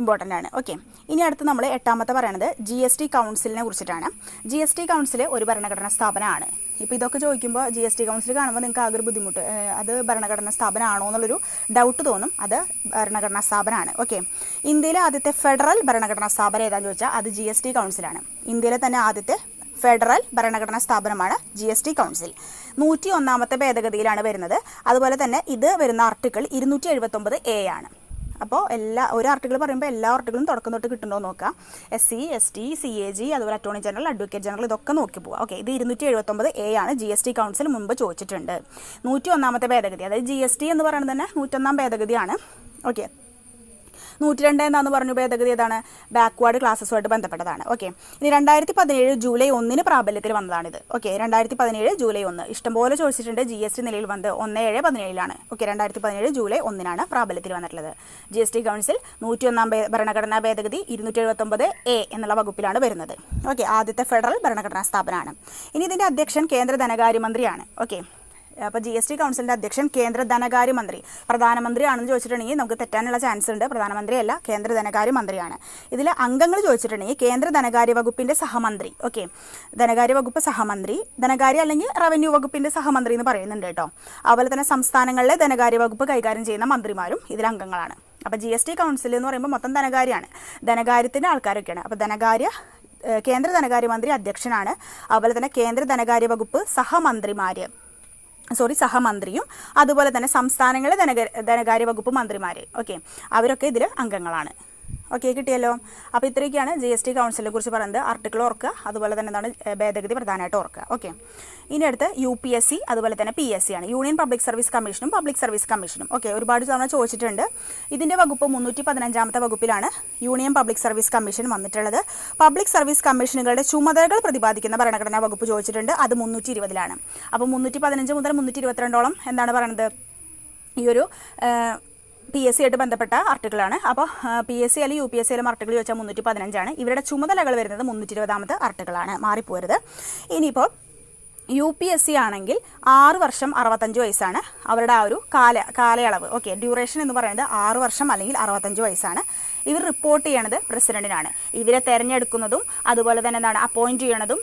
ഇമ്പോർട്ടന്റ് ആണ്. ഓക്കെ ഇനി അടുത്ത് നമ്മൾ എട്ടാമത്തെ പറയണത് ജി എസ് ടി കൗൺസിലിനെ കുറിച്ചിട്ടാണ്. ജി എസ് ടി കൗൺസിൽ ഒരു ഭരണഘടനാ സ്ഥാപനമാണ്. ഇപ്പോൾ ഇതൊക്കെ ചോദിക്കുമ്പോൾ ജി എസ് ടി കൗൺസിൽ കാണുമ്പോൾ നിങ്ങൾക്ക് ആകെ ഒരു ബുദ്ധിമുട്ട്. അത് ഭരണഘടനാ സ്ഥാപനമാണോ എന്നുള്ളൊരു ഡൗട്ട് തോന്നും. അത് ഭരണഘടനാ സ്ഥാപനമാണ്. ഓക്കെ ഇന്ത്യയിലെ ആദ്യത്തെ ഫെഡറൽ ഭരണഘടനാ സ്ഥാപനം ഏതാണെന്ന് ചോദിച്ചാൽ അത് ജി എസ് ടി കൗൺസിലാണ് ഇന്ത്യയിലെ തന്നെ ആദ്യത്തെ ഫെഡറൽ ഭരണഘടനാ സ്ഥാപനമാണ് ജി എസ് ടി കൗൺസിൽ നൂറ്റി ഒന്നാമത്തെ ഭേദഗതിയിലാണ് വരുന്നത്. അതുപോലെ തന്നെ ഇത് വരുന്ന ആർട്ടിക്കിൾ ഇരുന്നൂറ്റി എഴുപത്തൊമ്പത് എ ആണ്. അപ്പോൾ എല്ലാ ഒരു ആർട്ടിക്കിൾ പറയുമ്പോൾ എല്ലാ ആർട്ടിക്കിളും തുടക്കം തൊട്ട് കിട്ടുന്നുണ്ടോ നോക്കാം. S C S T C A G അതുപോലെ അറ്റോർണി ജനറൽ അഡ്വക്കേറ്റ് ജനറൽ ഇതൊക്കെ നോക്കി പോവാം. ഓക്കെ ഇത് ഇരുന്നൂറ്റി എഴുപത്തൊമ്പത് എ ആണ്. ജി എസ് ടി കൗൺസിൽ മുമ്പ് ചോദിച്ചിട്ടുണ്ട്. നൂറ്റി ഒന്നാമത്തെ ഭേദഗതി അതായത് ജി എസ് ടി എന്ന് പറയുന്നത് തന്നെ നൂറ്റൊന്നാം ഭേദഗതിയാണ്. ഓക്കെ നൂറ്റി രണ്ട് എന്താന്ന് പറഞ്ഞു ഭേദഗതി ഏതാണ്? ബാക്ക്വേർഡ് ക്ലാസ്സസുമായിട്ട് ബന്ധപ്പെട്ടതാണ്. ഓക്കെ ഇനി രണ്ടായിരത്തി പതിനേഴ് ജൂലൈ ഒന്നിന് പ്രാബല്യത്തിൽ വന്നതാണിത്. ഓക്കെ രണ്ടായിരത്തി പതിനേഴ് ജൂലൈ ഒന്ന്. ഇഷ്ടംപോലെ ചോദിച്ചിട്ടുണ്ട് ജി എസ് ടി നിലയിൽ വന്നത് ഒന്ന് ഏഴ് പതിനേഴിലാണ്. ഓക്കെ രണ്ടായിരത്തി പതിനേഴ് ജൂലൈ ഒന്നിനാണ് പ്രാബല്യത്തിൽ വന്നിട്ടുള്ളത്. ജി എസ് ടി കൗൺസിൽ നൂറ്റി ഒന്നാം ഭരണഘടനാ ഭേദഗതി ഇരുന്നൂറ്റി എഴുപത്തൊമ്പത് എ എന്നുള്ള വകുപ്പിലാണ് വരുന്നത്. ഓക്കെ ആദ്യത്തെ ഫെഡറൽ ഭരണഘടനാ സ്ഥാപനമാണ് ഇനി ഇതിന്റെ അധ്യക്ഷൻ കേന്ദ്ര ധനകാര്യമന്ത്രിയാണ്. ഓക്കെ അപ്പോൾ ജി എസ് ടി കൗൺസിലിന്റെ അധ്യക്ഷൻ കേന്ദ്ര ധനകാര്യമന്ത്രി. പ്രധാനമന്ത്രിയാണെന്ന് ചോദിച്ചിട്ടുണ്ടെങ്കിൽ നമുക്ക് തെറ്റാനുള്ള ചാൻസ് ഉണ്ട്. പ്രധാനമന്ത്രിയല്ല കേന്ദ്ര ധനകാര്യമന്ത്രിയാണ്. ഇതിൽ അംഗങ്ങൾ ചോദിച്ചിട്ടുണ്ടെങ്കിൽ കേന്ദ്ര ധനകാര്യ വകുപ്പിന്റെ സഹമന്ത്രി ഓക്കെ ധനകാര്യ വകുപ്പ് സഹമന്ത്രി ധനകാര്യ അല്ലെങ്കിൽ റവന്യൂ വകുപ്പിന്റെ സഹമന്ത്രി എന്ന് പറയുന്നുണ്ട് കേട്ടോ. അതുപോലെ തന്നെ സംസ്ഥാനങ്ങളിലെ ധനകാര്യ വകുപ്പ് കൈകാര്യം ചെയ്യുന്ന മന്ത്രിമാരും ഇതിൽ അംഗങ്ങളാണ്. അപ്പോൾ ജി എസ് ടി കൗൺസിൽ എന്ന് പറയുമ്പോൾ മൊത്തം ധനകാര്യമാണ്. ധനകാര്യത്തിന്റെ ആൾക്കാരൊക്കെയാണ്. അപ്പോൾ ധനകാര്യ കേന്ദ്ര ധനകാര്യമന്ത്രി അധ്യക്ഷനാണ്. അതുപോലെ തന്നെ കേന്ദ്ര ധനകാര്യ വകുപ്പ് സഹമന്ത്രിമാർ സോറി സഹമന്ത്രിയും അതുപോലെ തന്നെ സംസ്ഥാനങ്ങളിലെ ധനകാര്യ വകുപ്പ് മന്ത്രിമാരെയും ഓക്കെ. അവരൊക്കെ ഇതിൽ അംഗങ്ങളാണ്. ഓക്കെ കിട്ടിയല്ലോ. അപ്പോൾ ഇത്രയൊക്കെയാണ് ജി എസ് ടി കൗൺസിലിനെ കുറിച്ച് പറയുന്നത്. ആർട്ടിക്കിൾ ഓർക്കുക. അതുപോലെ തന്നെ എന്താണ് ഭേദഗതി പ്രധാനമായിട്ട് ഓർക്കുക. ഓക്കെ ഇനി അടുത്ത് യു പി എസ് സി അതുപോലെ തന്നെ പി എസ് സി ആണ്. യൂണിയൻ പബ്ലിക് സർവീസ് കമ്മീഷനും പബ്ലിക് സർവീസ് കമ്മീഷനും ഓക്കെ ഒരുപാട് തവണ ചോദിച്ചിട്ടുണ്ട്. ഇതിന്റെ വകുപ്പ് മുന്നൂറ്റി പതിനഞ്ചാമത്തെ വകുപ്പിലാണ് യൂണിയൻ പബ്ലിക് സർവീസ് കമ്മീഷൻ വന്നിട്ടുള്ളത്. പബ്ലിക് സർവീസ് കമ്മീഷനുകളുടെ ചുമതലകൾ പ്രതിപാദിക്കുന്ന ഭരണഘടനാ വകുപ്പ് ചോദിച്ചിട്ടുണ്ട്. അത് മുന്നൂറ്റി ഇരുപതിലാണ് അപ്പോൾ മുന്നൂറ്റി പതിനഞ്ച് മുതൽ മുന്നൂറ്റി ഇരുപത്തിരണ്ടോളം എന്താണ് പറയുന്നത് ഈ ഒരു പി എസ് സി ആയിട്ട് ബന്ധപ്പെട്ട ആർട്ടിക്കിളാണ് അപ്പോൾ പി എസ് സി അല്ലെങ്കിൽ യു പി എസ് സിയിലും ആർട്ടിക്കിൾ ചോദിച്ചാൽ മുന്നൂറ്റി പതിനഞ്ചാണ് ഇവരുടെ ചുമതലകൾ വരുന്നത് മുന്നൂറ്റി ഇരുപതാമത്തെ ആർട്ടിക്കിളാണ് മാറിപ്പോരുത്. ഇനിയിപ്പോൾ യു പി എസ് സി ആണെങ്കിൽ ആറ് വർഷം അറുപത്തഞ്ച് വയസ്സാണ്. അവരുടെ ആ ഒരു കാല കാലയളവ്. ഓക്കെ ഡ്യൂറേഷൻ എന്ന് പറയുന്നത് ആറ് വർഷം അല്ലെങ്കിൽ അറുപത്തഞ്ച് വയസ്സാണ്. ഇവർ റിപ്പോർട്ട് ചെയ്യണത് പ്രസിഡന്റിനാണ്. ഇവരെ തെരഞ്ഞെടുക്കുന്നതും അതുപോലെ തന്നെ എന്താണ് അപ്പോയിന്റ് ചെയ്യണതും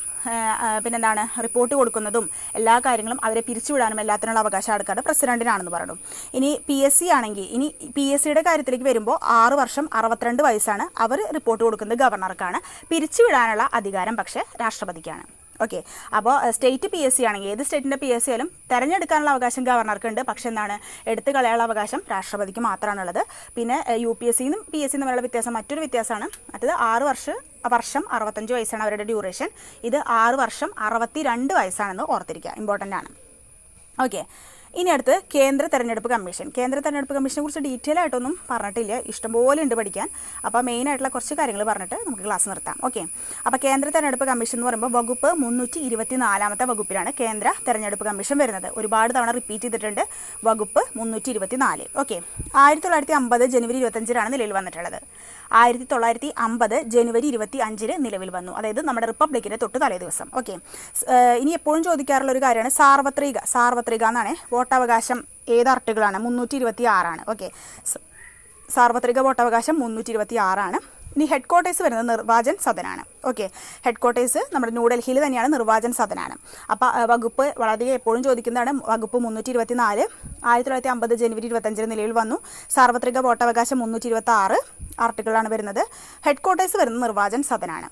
പിന്നെന്താണ് റിപ്പോർട്ട് കൊടുക്കുന്നതും എല്ലാ കാര്യങ്ങളും അവരെ പിരിച്ചുവിടാനും എല്ലാത്തിനുള്ള അവകാശം എടുക്കാതെ പ്രസിഡന്റിനാണെന്ന് പറഞ്ഞു. ഇനി പി എസ് സി ആണെങ്കിൽ ഇനി പി എസ് സിയുടെ കാര്യത്തിലേക്ക് വരുമ്പോൾ ആറ് വർഷം അറുപത്തിരണ്ട് വയസ്സാണ് അവർ റിപ്പോർട്ട് കൊടുക്കുന്നത് ഗവർണർക്കാണ്. പിരിച്ചുവിടാനുള്ള അധികാരം പക്ഷേ രാഷ്ട്രപതിക്കാണ്. ഓക്കെ അപ്പോൾ സ്റ്റേറ്റ് പി എസ് സി ആണെങ്കിൽ ഏത് സ്റ്റേറ്റിന്റെ പി എസ് സി ആയാലും തെരഞ്ഞെടുക്കാനുള്ള അവകാശം ഗവർണർക്ക് ഉണ്ട് പക്ഷെ എന്താണ്? എടുത്തു കളയാനുള്ള അവകാശം രാഷ്ട്രപതിക്ക് മാത്രമാണുള്ളത്. പിന്നെ യു പി എസ് സിന്നും പി എസ് സിന്നും തമ്മിലുള്ള വ്യത്യാസം മറ്റൊരു വ്യത്യാസമാണ്. മറ്റത് ആറ് വർഷം വർഷം അറുപത്തഞ്ച് വയസ്സാണ് അവരുടെ ഡ്യൂറേഷൻ ഇത് ആറ് വർഷം അറുപത്തി രണ്ട് വയസ്സാണെന്ന് ഓർത്തിരിക്കുക. ഇമ്പോർട്ടന്റ് ആണ്. ഓക്കെ ഇനി അടുത്ത് കേന്ദ്ര തെരഞ്ഞെടുപ്പ് കമ്മീഷൻ. കേന്ദ്ര തെരഞ്ഞെടുപ്പ് കമ്മീഷനെ കുറിച്ച് ഡീറ്റെയിൽ ആയിട്ടൊന്നും പറഞ്ഞിട്ടില്ല. ഇഷ്ടംപോലെ ഉണ്ട് പഠിക്കാൻ. അപ്പോൾ മെയിൻ ആയിട്ടുള്ള കുറച്ച് കാര്യങ്ങൾ പറഞ്ഞിട്ട് നമുക്ക് ക്ലാസ് നിർത്താം. ഓക്കെ അപ്പോൾ കേന്ദ്ര തെരഞ്ഞെടുപ്പ് കമ്മീഷൻ എന്ന് പറയുമ്പോൾ വകുപ്പ് മുന്നൂറ്റി ഇരുപത്തി നാലാമത്തെ വകുപ്പിലാണ് കേന്ദ്ര തെരഞ്ഞെടുപ്പ് കമ്മീഷൻ വരുന്നത്. ഒരുപാട് തവണ റിപ്പീറ്റ് ചെയ്തിട്ടുണ്ട്. വകുപ്പ് മുന്നൂറ്റി ഇരുപത്തി നാല് ഓക്കെ ആയിരത്തി തൊള്ളായിരത്തി അമ്പത് ജനുവരി ഇരുപത്തഞ്ചിലാണ് നിലയിൽ വന്നിട്ടുള്ളത്. ആയിരത്തി തൊള്ളായിരത്തി അമ്പത് ജനുവരി ഇരുപത്തി അഞ്ചിന് നിലവിൽ വന്നു. അതായത് നമ്മുടെ റിപ്പബ്ലിക്കിന്റെ തൊട്ട് തലേ ദിവസം. ഓക്കെ ഇനി എപ്പോഴും ചോദിക്കാറുള്ള ഒരു കാര്യമാണ് സാർവത്രിക. സാർവത്രിക എന്നാണ് വോട്ടവകാശം ഏത് ആർട്ടിക്കിളാണ് മുന്നൂറ്റി ഇരുപത്തി ആറാണ് ഓക്കെ സാർവത്രിക വോട്ടവകാശം മുന്നൂറ്റി ഇരുപത്തി ആറാണ് ഇനി ഹെഡ് ക്വാർട്ടേഴ്സ് വരുന്നത് നിർവാചൻ സദനാണ്. ഓക്കെ ഹെഡ് ക്വാർട്ടേഴ്സ് നമ്മുടെ ന്യൂഡൽഹിയിൽ തന്നെയാണ് നിർവാചൻ സദനാണ്. അപ്പോൾ വകുപ്പ് വളരെ എപ്പോഴും ചോദിക്കുന്നതാണ് വകുപ്പ് മുന്നൂറ്റി ഇരുപത്തി നാല് ആയിരത്തി തൊള്ളായിരത്തി അമ്പത് ജനുവരി ഇരുപത്തഞ്ചിന് നിലയിൽ വന്നു. സാർവത്രിക വോട്ടവകാശം മുന്നൂറ്റി ഇരുപത്തി ആറ് ആർട്ടിക്കിളാണ് വരുന്നത്. ഹെഡ് ക്വാർട്ടേഴ്സ് വരുന്നത് നിർവാചൻ സദനാണ്.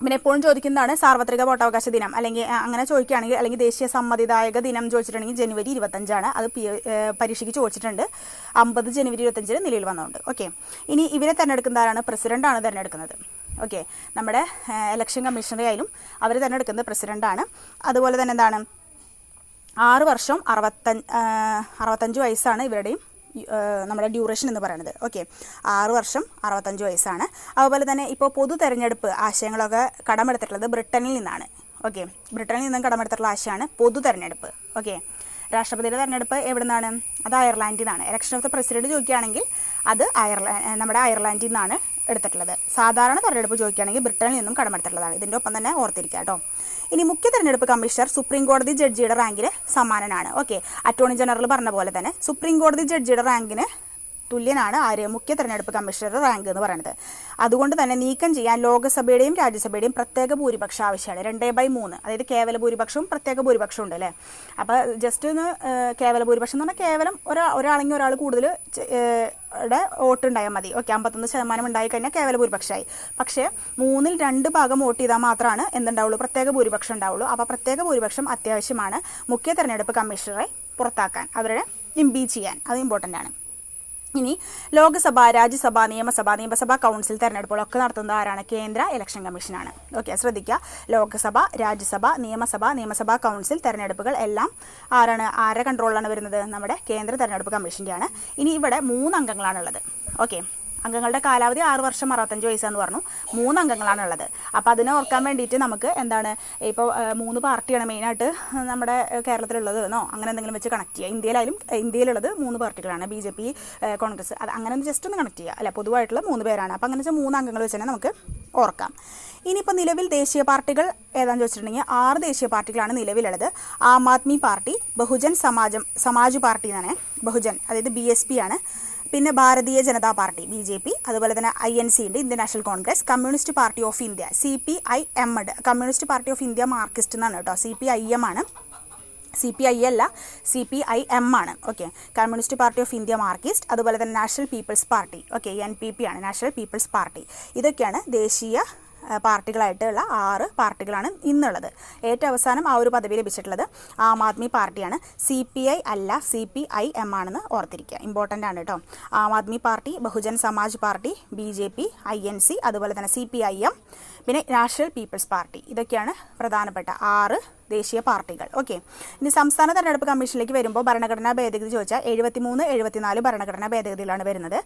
പിന്നെ എപ്പോഴും ചോദിക്കുന്നതാണ് സാർവത്രിക വോട്ടവകാശ ദിനം. അല്ലെങ്കിൽ അങ്ങനെ ചോദിക്കുകയാണെങ്കിൽ അല്ലെങ്കിൽ ദേശീയ സമ്മതിദായക ദിനം ചോദിച്ചിട്ടുണ്ടെങ്കിൽ ജനുവരി ഇരുപത്തഞ്ചാണ്. അത് പരീക്ഷയ്ക്ക് ചോദിച്ചിട്ടുണ്ട്. അമ്പത് ജനുവരി ഇരുപത്തഞ്ചിന് നിലയിൽ വന്നുകൊണ്ട് ഓക്കെ. ഇനി ഇവരെ തിരഞ്ഞെടുക്കുന്നതാണ് പ്രസിഡന്റാണ് തിരഞ്ഞെടുക്കുന്നത്. ഓക്കെ. നമ്മുടെ ഇലക്ഷൻ കമ്മീഷണറെ ആയാലും അവർ തിരഞ്ഞെടുക്കുന്നത് പ്രസിഡന്റാണ്. അതുപോലെ തന്നെ എന്താണ്? ആറ് വർഷം അറുപത്തഞ്ച് അറുപത്തഞ്ച് വയസ്സാണ് ഇവരുടെയും നമ്മുടെ ഡ്യൂറേഷൻ എന്ന് പറയുന്നത്. ഓക്കെ ആറ് വർഷം അറുപത്തഞ്ച് വയസ്സാണ്. അതുപോലെ തന്നെ ഇപ്പോൾ പൊതു തെരഞ്ഞെടുപ്പ് ആശയങ്ങളൊക്കെ കടമെടുത്തിട്ടുള്ളത് ബ്രിട്ടനിൽ നിന്നാണ്. ഓക്കെ ബ്രിട്ടനിൽ നിന്നും കടമെടുത്തിട്ടുള്ള ആശയമാണ് പൊതു തെരഞ്ഞെടുപ്പ്. ഓക്കെ രാഷ്ട്രപതിയുടെ തെരഞ്ഞെടുപ്പ് എവിടെ നിന്നാണ് അത് അയർലാൻഡിൽ നിന്നാണ്. ഇലക്ഷൻ ഓഫ് ദ പ്രസിഡന്റ് ചോദിക്കുകയാണെങ്കിൽ അത് അയർലാ നമ്മുടെ അയർലാൻഡിൽ നിന്നാണ് എടുത്തിട്ടുള്ളത്. സാധാരണ തെരഞ്ഞെടുപ്പ് ചോദിക്കുകയാണെങ്കിൽ ബ്രിട്ടനിൽ നിന്നും കടമെടുത്തിട്ടുള്ളതാണ്. ഇതിന്റെ ഒപ്പം തന്നെ ഓർത്തിരിക്കുക കേട്ടോ. ഇനി മുഖ്യ തെരഞ്ഞെടുപ്പ് കമ്മീഷണർ സുപ്രീം കോടതി ജഡ്ജിയുടെ റാങ്കിന് സമാനനാണ് ഓക്കെ അറ്റോർണി ജനറൽ പറഞ്ഞ പോലെ തന്നെ സുപ്രീം കോടതി ജഡ്ജിയുടെ റാങ്കിന് തുല്യനാണ് ആര്? മുഖ്യ തെരഞ്ഞെടുപ്പ് കമ്മീഷണറുടെ റാങ്ക് എന്ന് പറയുന്നത്. അതുകൊണ്ട് തന്നെ നീക്കം ചെയ്യാൻ ലോക്സഭയുടെയും രാജ്യസഭയുടെയും പ്രത്യേക ഭൂരിപക്ഷം ആവശ്യമാണ്. രണ്ടേ ബൈ മൂന്ന്. അതായത് കേവല ഭൂരിപക്ഷവും പ്രത്യേക ഭൂരിപക്ഷവും ഉണ്ട് അല്ലേ? അപ്പോൾ ജസ്റ്റ് ഒന്ന് കേവല ഭൂരിപക്ഷം എന്ന് പറഞ്ഞാൽ കേവലം ഒരാ ഒരാളെങ്കിൽ ഒരാൾ കൂടുതൽ ചെ- വോട്ടുണ്ടായാൽ മതി. ഓക്കെ അമ്പത്തൊന്ന് ശതമാനം ഉണ്ടായി കഴിഞ്ഞാൽ കേവല ഭൂരിപക്ഷമായി പക്ഷേ മൂന്നിൽ രണ്ട് ഭാഗം വോട്ട് ചെയ്താൽ മാത്രമാണ് എന്തുണ്ടാവുള്ളൂ? പ്രത്യേക ഭൂരിപക്ഷം ഉണ്ടാവുള്ളൂ. അപ്പോൾ പ്രത്യേക ഭൂരിപക്ഷം അത്യാവശ്യമാണ് മുഖ്യ തെരഞ്ഞെടുപ്പ് കമ്മീഷണറെ പുറത്താക്കാൻ അവരുടെ ഇംപീച്ച് ചെയ്യാൻ. അത് ഇമ്പോർട്ടന്റ് ആണ്. ഇനി ലോക്സഭ രാജ്യസഭ നിയമസഭ നിയമസഭ കൗൺസിൽ തെരഞ്ഞെടുപ്പുകളൊക്കെ നടത്തുന്നത് ആരാണ്? കേന്ദ്ര ഇലക്ഷൻ കമ്മീഷനാണ്. ഓക്കെ ശ്രദ്ധിക്കുക. ലോക്സഭ രാജ്യസഭ നിയമസഭ നിയമസഭ കൗൺസിൽ തെരഞ്ഞെടുപ്പുകൾ എല്ലാം ആരാണ് ആരുടെ കൺട്രോളിലാണ് വരുന്നത്? നമ്മുടെ കേന്ദ്ര തെരഞ്ഞെടുപ്പ് കമ്മീഷന്റെയാണ് ഇനി ഇവിടെ മൂന്ന് അംഗങ്ങളാണുള്ളത് ഓക്കെ. അംഗങ്ങളുടെ കാലാവധി ആറ് വർഷം അറുപത്തഞ്ച് വയസ്സാന്ന് പറഞ്ഞു. മൂന്ന് അംഗങ്ങളാണ് ഉള്ളത്. അപ്പോൾ അതിനെ ഓർക്കാൻ വേണ്ടിയിട്ട് നമുക്ക് എന്താണ് ഇപ്പോൾ മൂന്ന് പാർട്ടിയാണ് മെയിനായിട്ട് നമ്മുടെ കേരളത്തിലുള്ളത് എന്നോ അങ്ങനെ എന്തെങ്കിലും വെച്ച് കണക്ട് ചെയ്യുക. ഇന്ത്യയിലായാലും ഇന്ത്യയിലുള്ളത് മൂന്ന് പാർട്ടികളാണ്. B J P Congress. അത് അങ്ങനെ ഒന്ന് ജസ്റ്റ് ഒന്ന് കണക്ട് ചെയ്യുക. അല്ല? പൊതുവായിട്ടുള്ള മൂന്ന് പേരാണ്. അപ്പോൾ അങ്ങനെ വെച്ചാൽ മൂന്ന് അംഗങ്ങൾ വെച്ച് തന്നെ നമുക്ക് ഓർക്കാം. ഇനിയിപ്പോൾ നിലവിൽ ദേശീയ പാർട്ടികൾ ഏതാണെന്ന് വെച്ചിട്ടുണ്ടെങ്കിൽ ആറ് ദേശീയ പാർട്ടികളാണ് നിലവിലുള്ളത്. ആം ആദ്മി പാർട്ടി ബഹുജൻ സമാജം സമാജ് പാർട്ടി എന്നാണ്. ബഹുജൻ അതായത് ബി എസ് പി ആണ്. പിന്നെ Bharatiya Janata party B J P അതുപോലെ തന്നെ ഐ എൻ സി ഉണ്ട് Indian national Congress communist party of India C P I M Ed. Communist party of India marxist എന്നാണ് കേട്ടോ. സി പി ഐ എം ആണ്. സി പി ഐ അല്ല സി പി ഐ എം ആണ്. Okay communist party of India marxist അതുപോലെ തന്നെ national people's party. Okay N P P ആണ് നാഷണൽ പീപ്പിൾസ് പാർട്ടി. ഇതൊക്കെയാണ് ദേശീയ പാർട്ടികളായിട്ടുള്ള ആറ് പാർട്ടികളാണ് ഇന്നുള്ളത്. ഏറ്റവും അവസാനം ആ ഒരു പദവി ലഭിച്ചിട്ടുള്ളത് ആം ആദ്മി പാർട്ടിയാണ്. സി പി ഐ അല്ല സി പി ഐ എം ആണെന്ന് ഓർത്തിരിക്കുക. ഇമ്പോർട്ടന്റ് ആണ് കേട്ടോ. Aam Aadmi party Bahujan Samaj party B J P I N C അതുപോലെ തന്നെ സി പി ഐ എം പിന്നെ നാഷണൽ പീപ്പിൾസ് പാർട്ടി. ഇതൊക്കെയാണ് പ്രധാനപ്പെട്ട ആറ് ദേശീയ പാർട്ടികൾ. ഓക്കെ ഇനി സംസ്ഥാന തെരഞ്ഞെടുപ്പ് കമ്മീഷനിലേക്ക് വരുമ്പോൾ ഭരണഘടനാ ഭേദഗതി ചോദിച്ചാൽ എഴുപത്തിമൂന്ന് എഴുപത്തിനാല് ഭരണഘടനാ ഭേദഗതിയിലാണ് വരുന്നത്.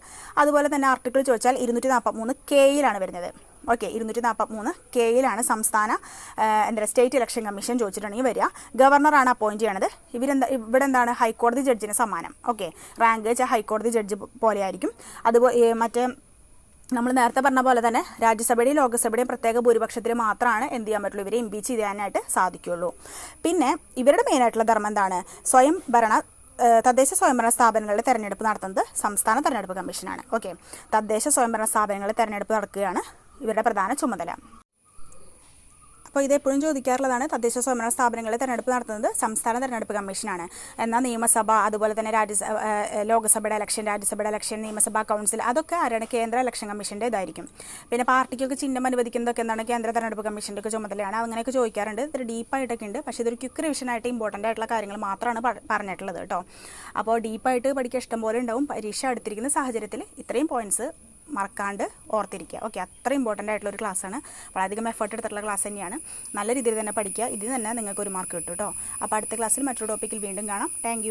അതുപോലെ തന്നെ ആർട്ടിക്കിൾ ചോദിച്ചാൽ ഇരുന്നൂറ്റി നാൽപ്പത്തിമൂന്ന് കെയിലാണ് വരുന്നത്. ഓക്കെ ഇരുന്നൂറ്റി നാൽപ്പത്തിമൂന്ന് കെയിലാണ് സംസ്ഥാന എന്താ സ്റ്റേറ്റ് ഇലക്ഷൻ കമ്മീഷൻ ചോദിച്ചിട്ടുണ്ടെങ്കിൽ വരിക. ഗവർണറാണ് അപ്പോയിന്റ് ചെയ്യണത്. ഇവരെന്താ ഇവിടെ എന്താണ് ഹൈക്കോടതി ജഡ്ജിന് സമാനം ഓക്കെ റാങ്ക് വെച്ചാൽ ഹൈക്കോടതി ജഡ്ജ് പോലെ ആയിരിക്കും അതുപോലെ മറ്റേ നമ്മൾ നേരത്തെ പറഞ്ഞ പോലെ തന്നെ രാജ്യസഭയുടെയും ലോക്സഭയുടെയും പ്രത്യേക ഭൂരിപക്ഷത്തിൽ മാത്രമാണ് എന്ത് ചെയ്യാൻ പറ്റുള്ളൂ ഇവരെ ഇമ്പീച്ച് ചെയ്യാനായിട്ട് സാധിക്കുള്ളൂ പിന്നെ ഇവരുടെ മെയിനായിട്ടുള്ള ധർമ്മം എന്താണ്? സ്വയം ഭരണ തദ്ദേശ സ്വയംഭരണ സ്ഥാപനങ്ങളുടെ തെരഞ്ഞെടുപ്പ് നടത്തുന്നത് സംസ്ഥാന തെരഞ്ഞെടുപ്പ് കമ്മീഷനാണ്. ഓക്കെ തദ്ദേശ സ്വയംഭരണ സ്ഥാപനങ്ങളുടെ തെരഞ്ഞെടുപ്പ് നടക്കുകയാണ് ഇവരുടെ പ്രധാന ചുമതല. അപ്പോൾ ഇത് എപ്പോഴും ചോദിക്കാറുള്ളതാണ് തദ്ദേശ സ്വയംഭരണ സ്ഥാപനങ്ങളെ തെരഞ്ഞെടുപ്പ് നടത്തുന്നത് സംസ്ഥാന തെരഞ്ഞെടുപ്പ് കമ്മീഷനാണ്. എന്നാൽ നിയമസഭ അതുപോലെ തന്നെ രാജ്യസഭ ലോക്സഭയുടെ ഇലക്ഷൻ രാജ്യസഭയുടെ ഇലക്ഷൻ നിയമസഭാ കൗൺസിൽ അതൊക്കെ ആരാണ് കേന്ദ്ര ഇലക്ഷൻ കമ്മീഷന്റെ ഇതായിരിക്കും പിന്നെ പാർട്ടിക്കൊക്കെ ചിഹ്നം അനുവദിക്കുന്നതൊക്കെ എന്താണ് കേന്ദ്ര തെരഞ്ഞെടുപ്പ് കമ്മീഷന്റെ ഒക്കെ ചുമതലയാണ്. അങ്ങനെയൊക്കെ ചോദിക്കാറുണ്ട്. ഇത്ര ഡീപ്പായിട്ടൊക്കെ ഉണ്ട്. പക്ഷേ ഇതൊരു ക്യുക്ക് റിവിഷനായിട്ട് ഇമ്പോർട്ടന്റ് ആയിട്ടുള്ള കാര്യങ്ങൾ മാത്രമാണ് പറഞ്ഞിട്ടുള്ളത് കേട്ടോ. അപ്പോൾ ഡീപ്പായിട്ട് പഠിക്കാൻ ഇഷ്ടം പോലെ ഉണ്ടാവും. പരീക്ഷ എടുത്തിരിക്കുന്ന സാഹചര്യത്തിൽ ഇത്രയും പോയിന്റ്സ് മറക്കാണ്ട് ഓർത്തിരിക്കുക. ഓക്കെ അത്ര ഇമ്പോർട്ടന്റ് ആയിട്ടുള്ള ഒരു ക്ലാസ്സാണ് വളരെയധികം എഫേർട്ട് എടുത്തിട്ടുള്ള ക്ലാസ് തന്നെയാണ്. നല്ല രീതിയിൽ തന്നെ പഠിക്കുക. ഇതിൽ തന്നെ നിങ്ങൾക്ക് ഒരു മാർക്ക് കിട്ടും കേട്ടോ അപ്പോൾ അടുത്ത ക്ലാസ്സിൽ മറ്റൊരു ടോപ്പിക്കിൽ വീണ്ടും കാണാം. താങ്ക്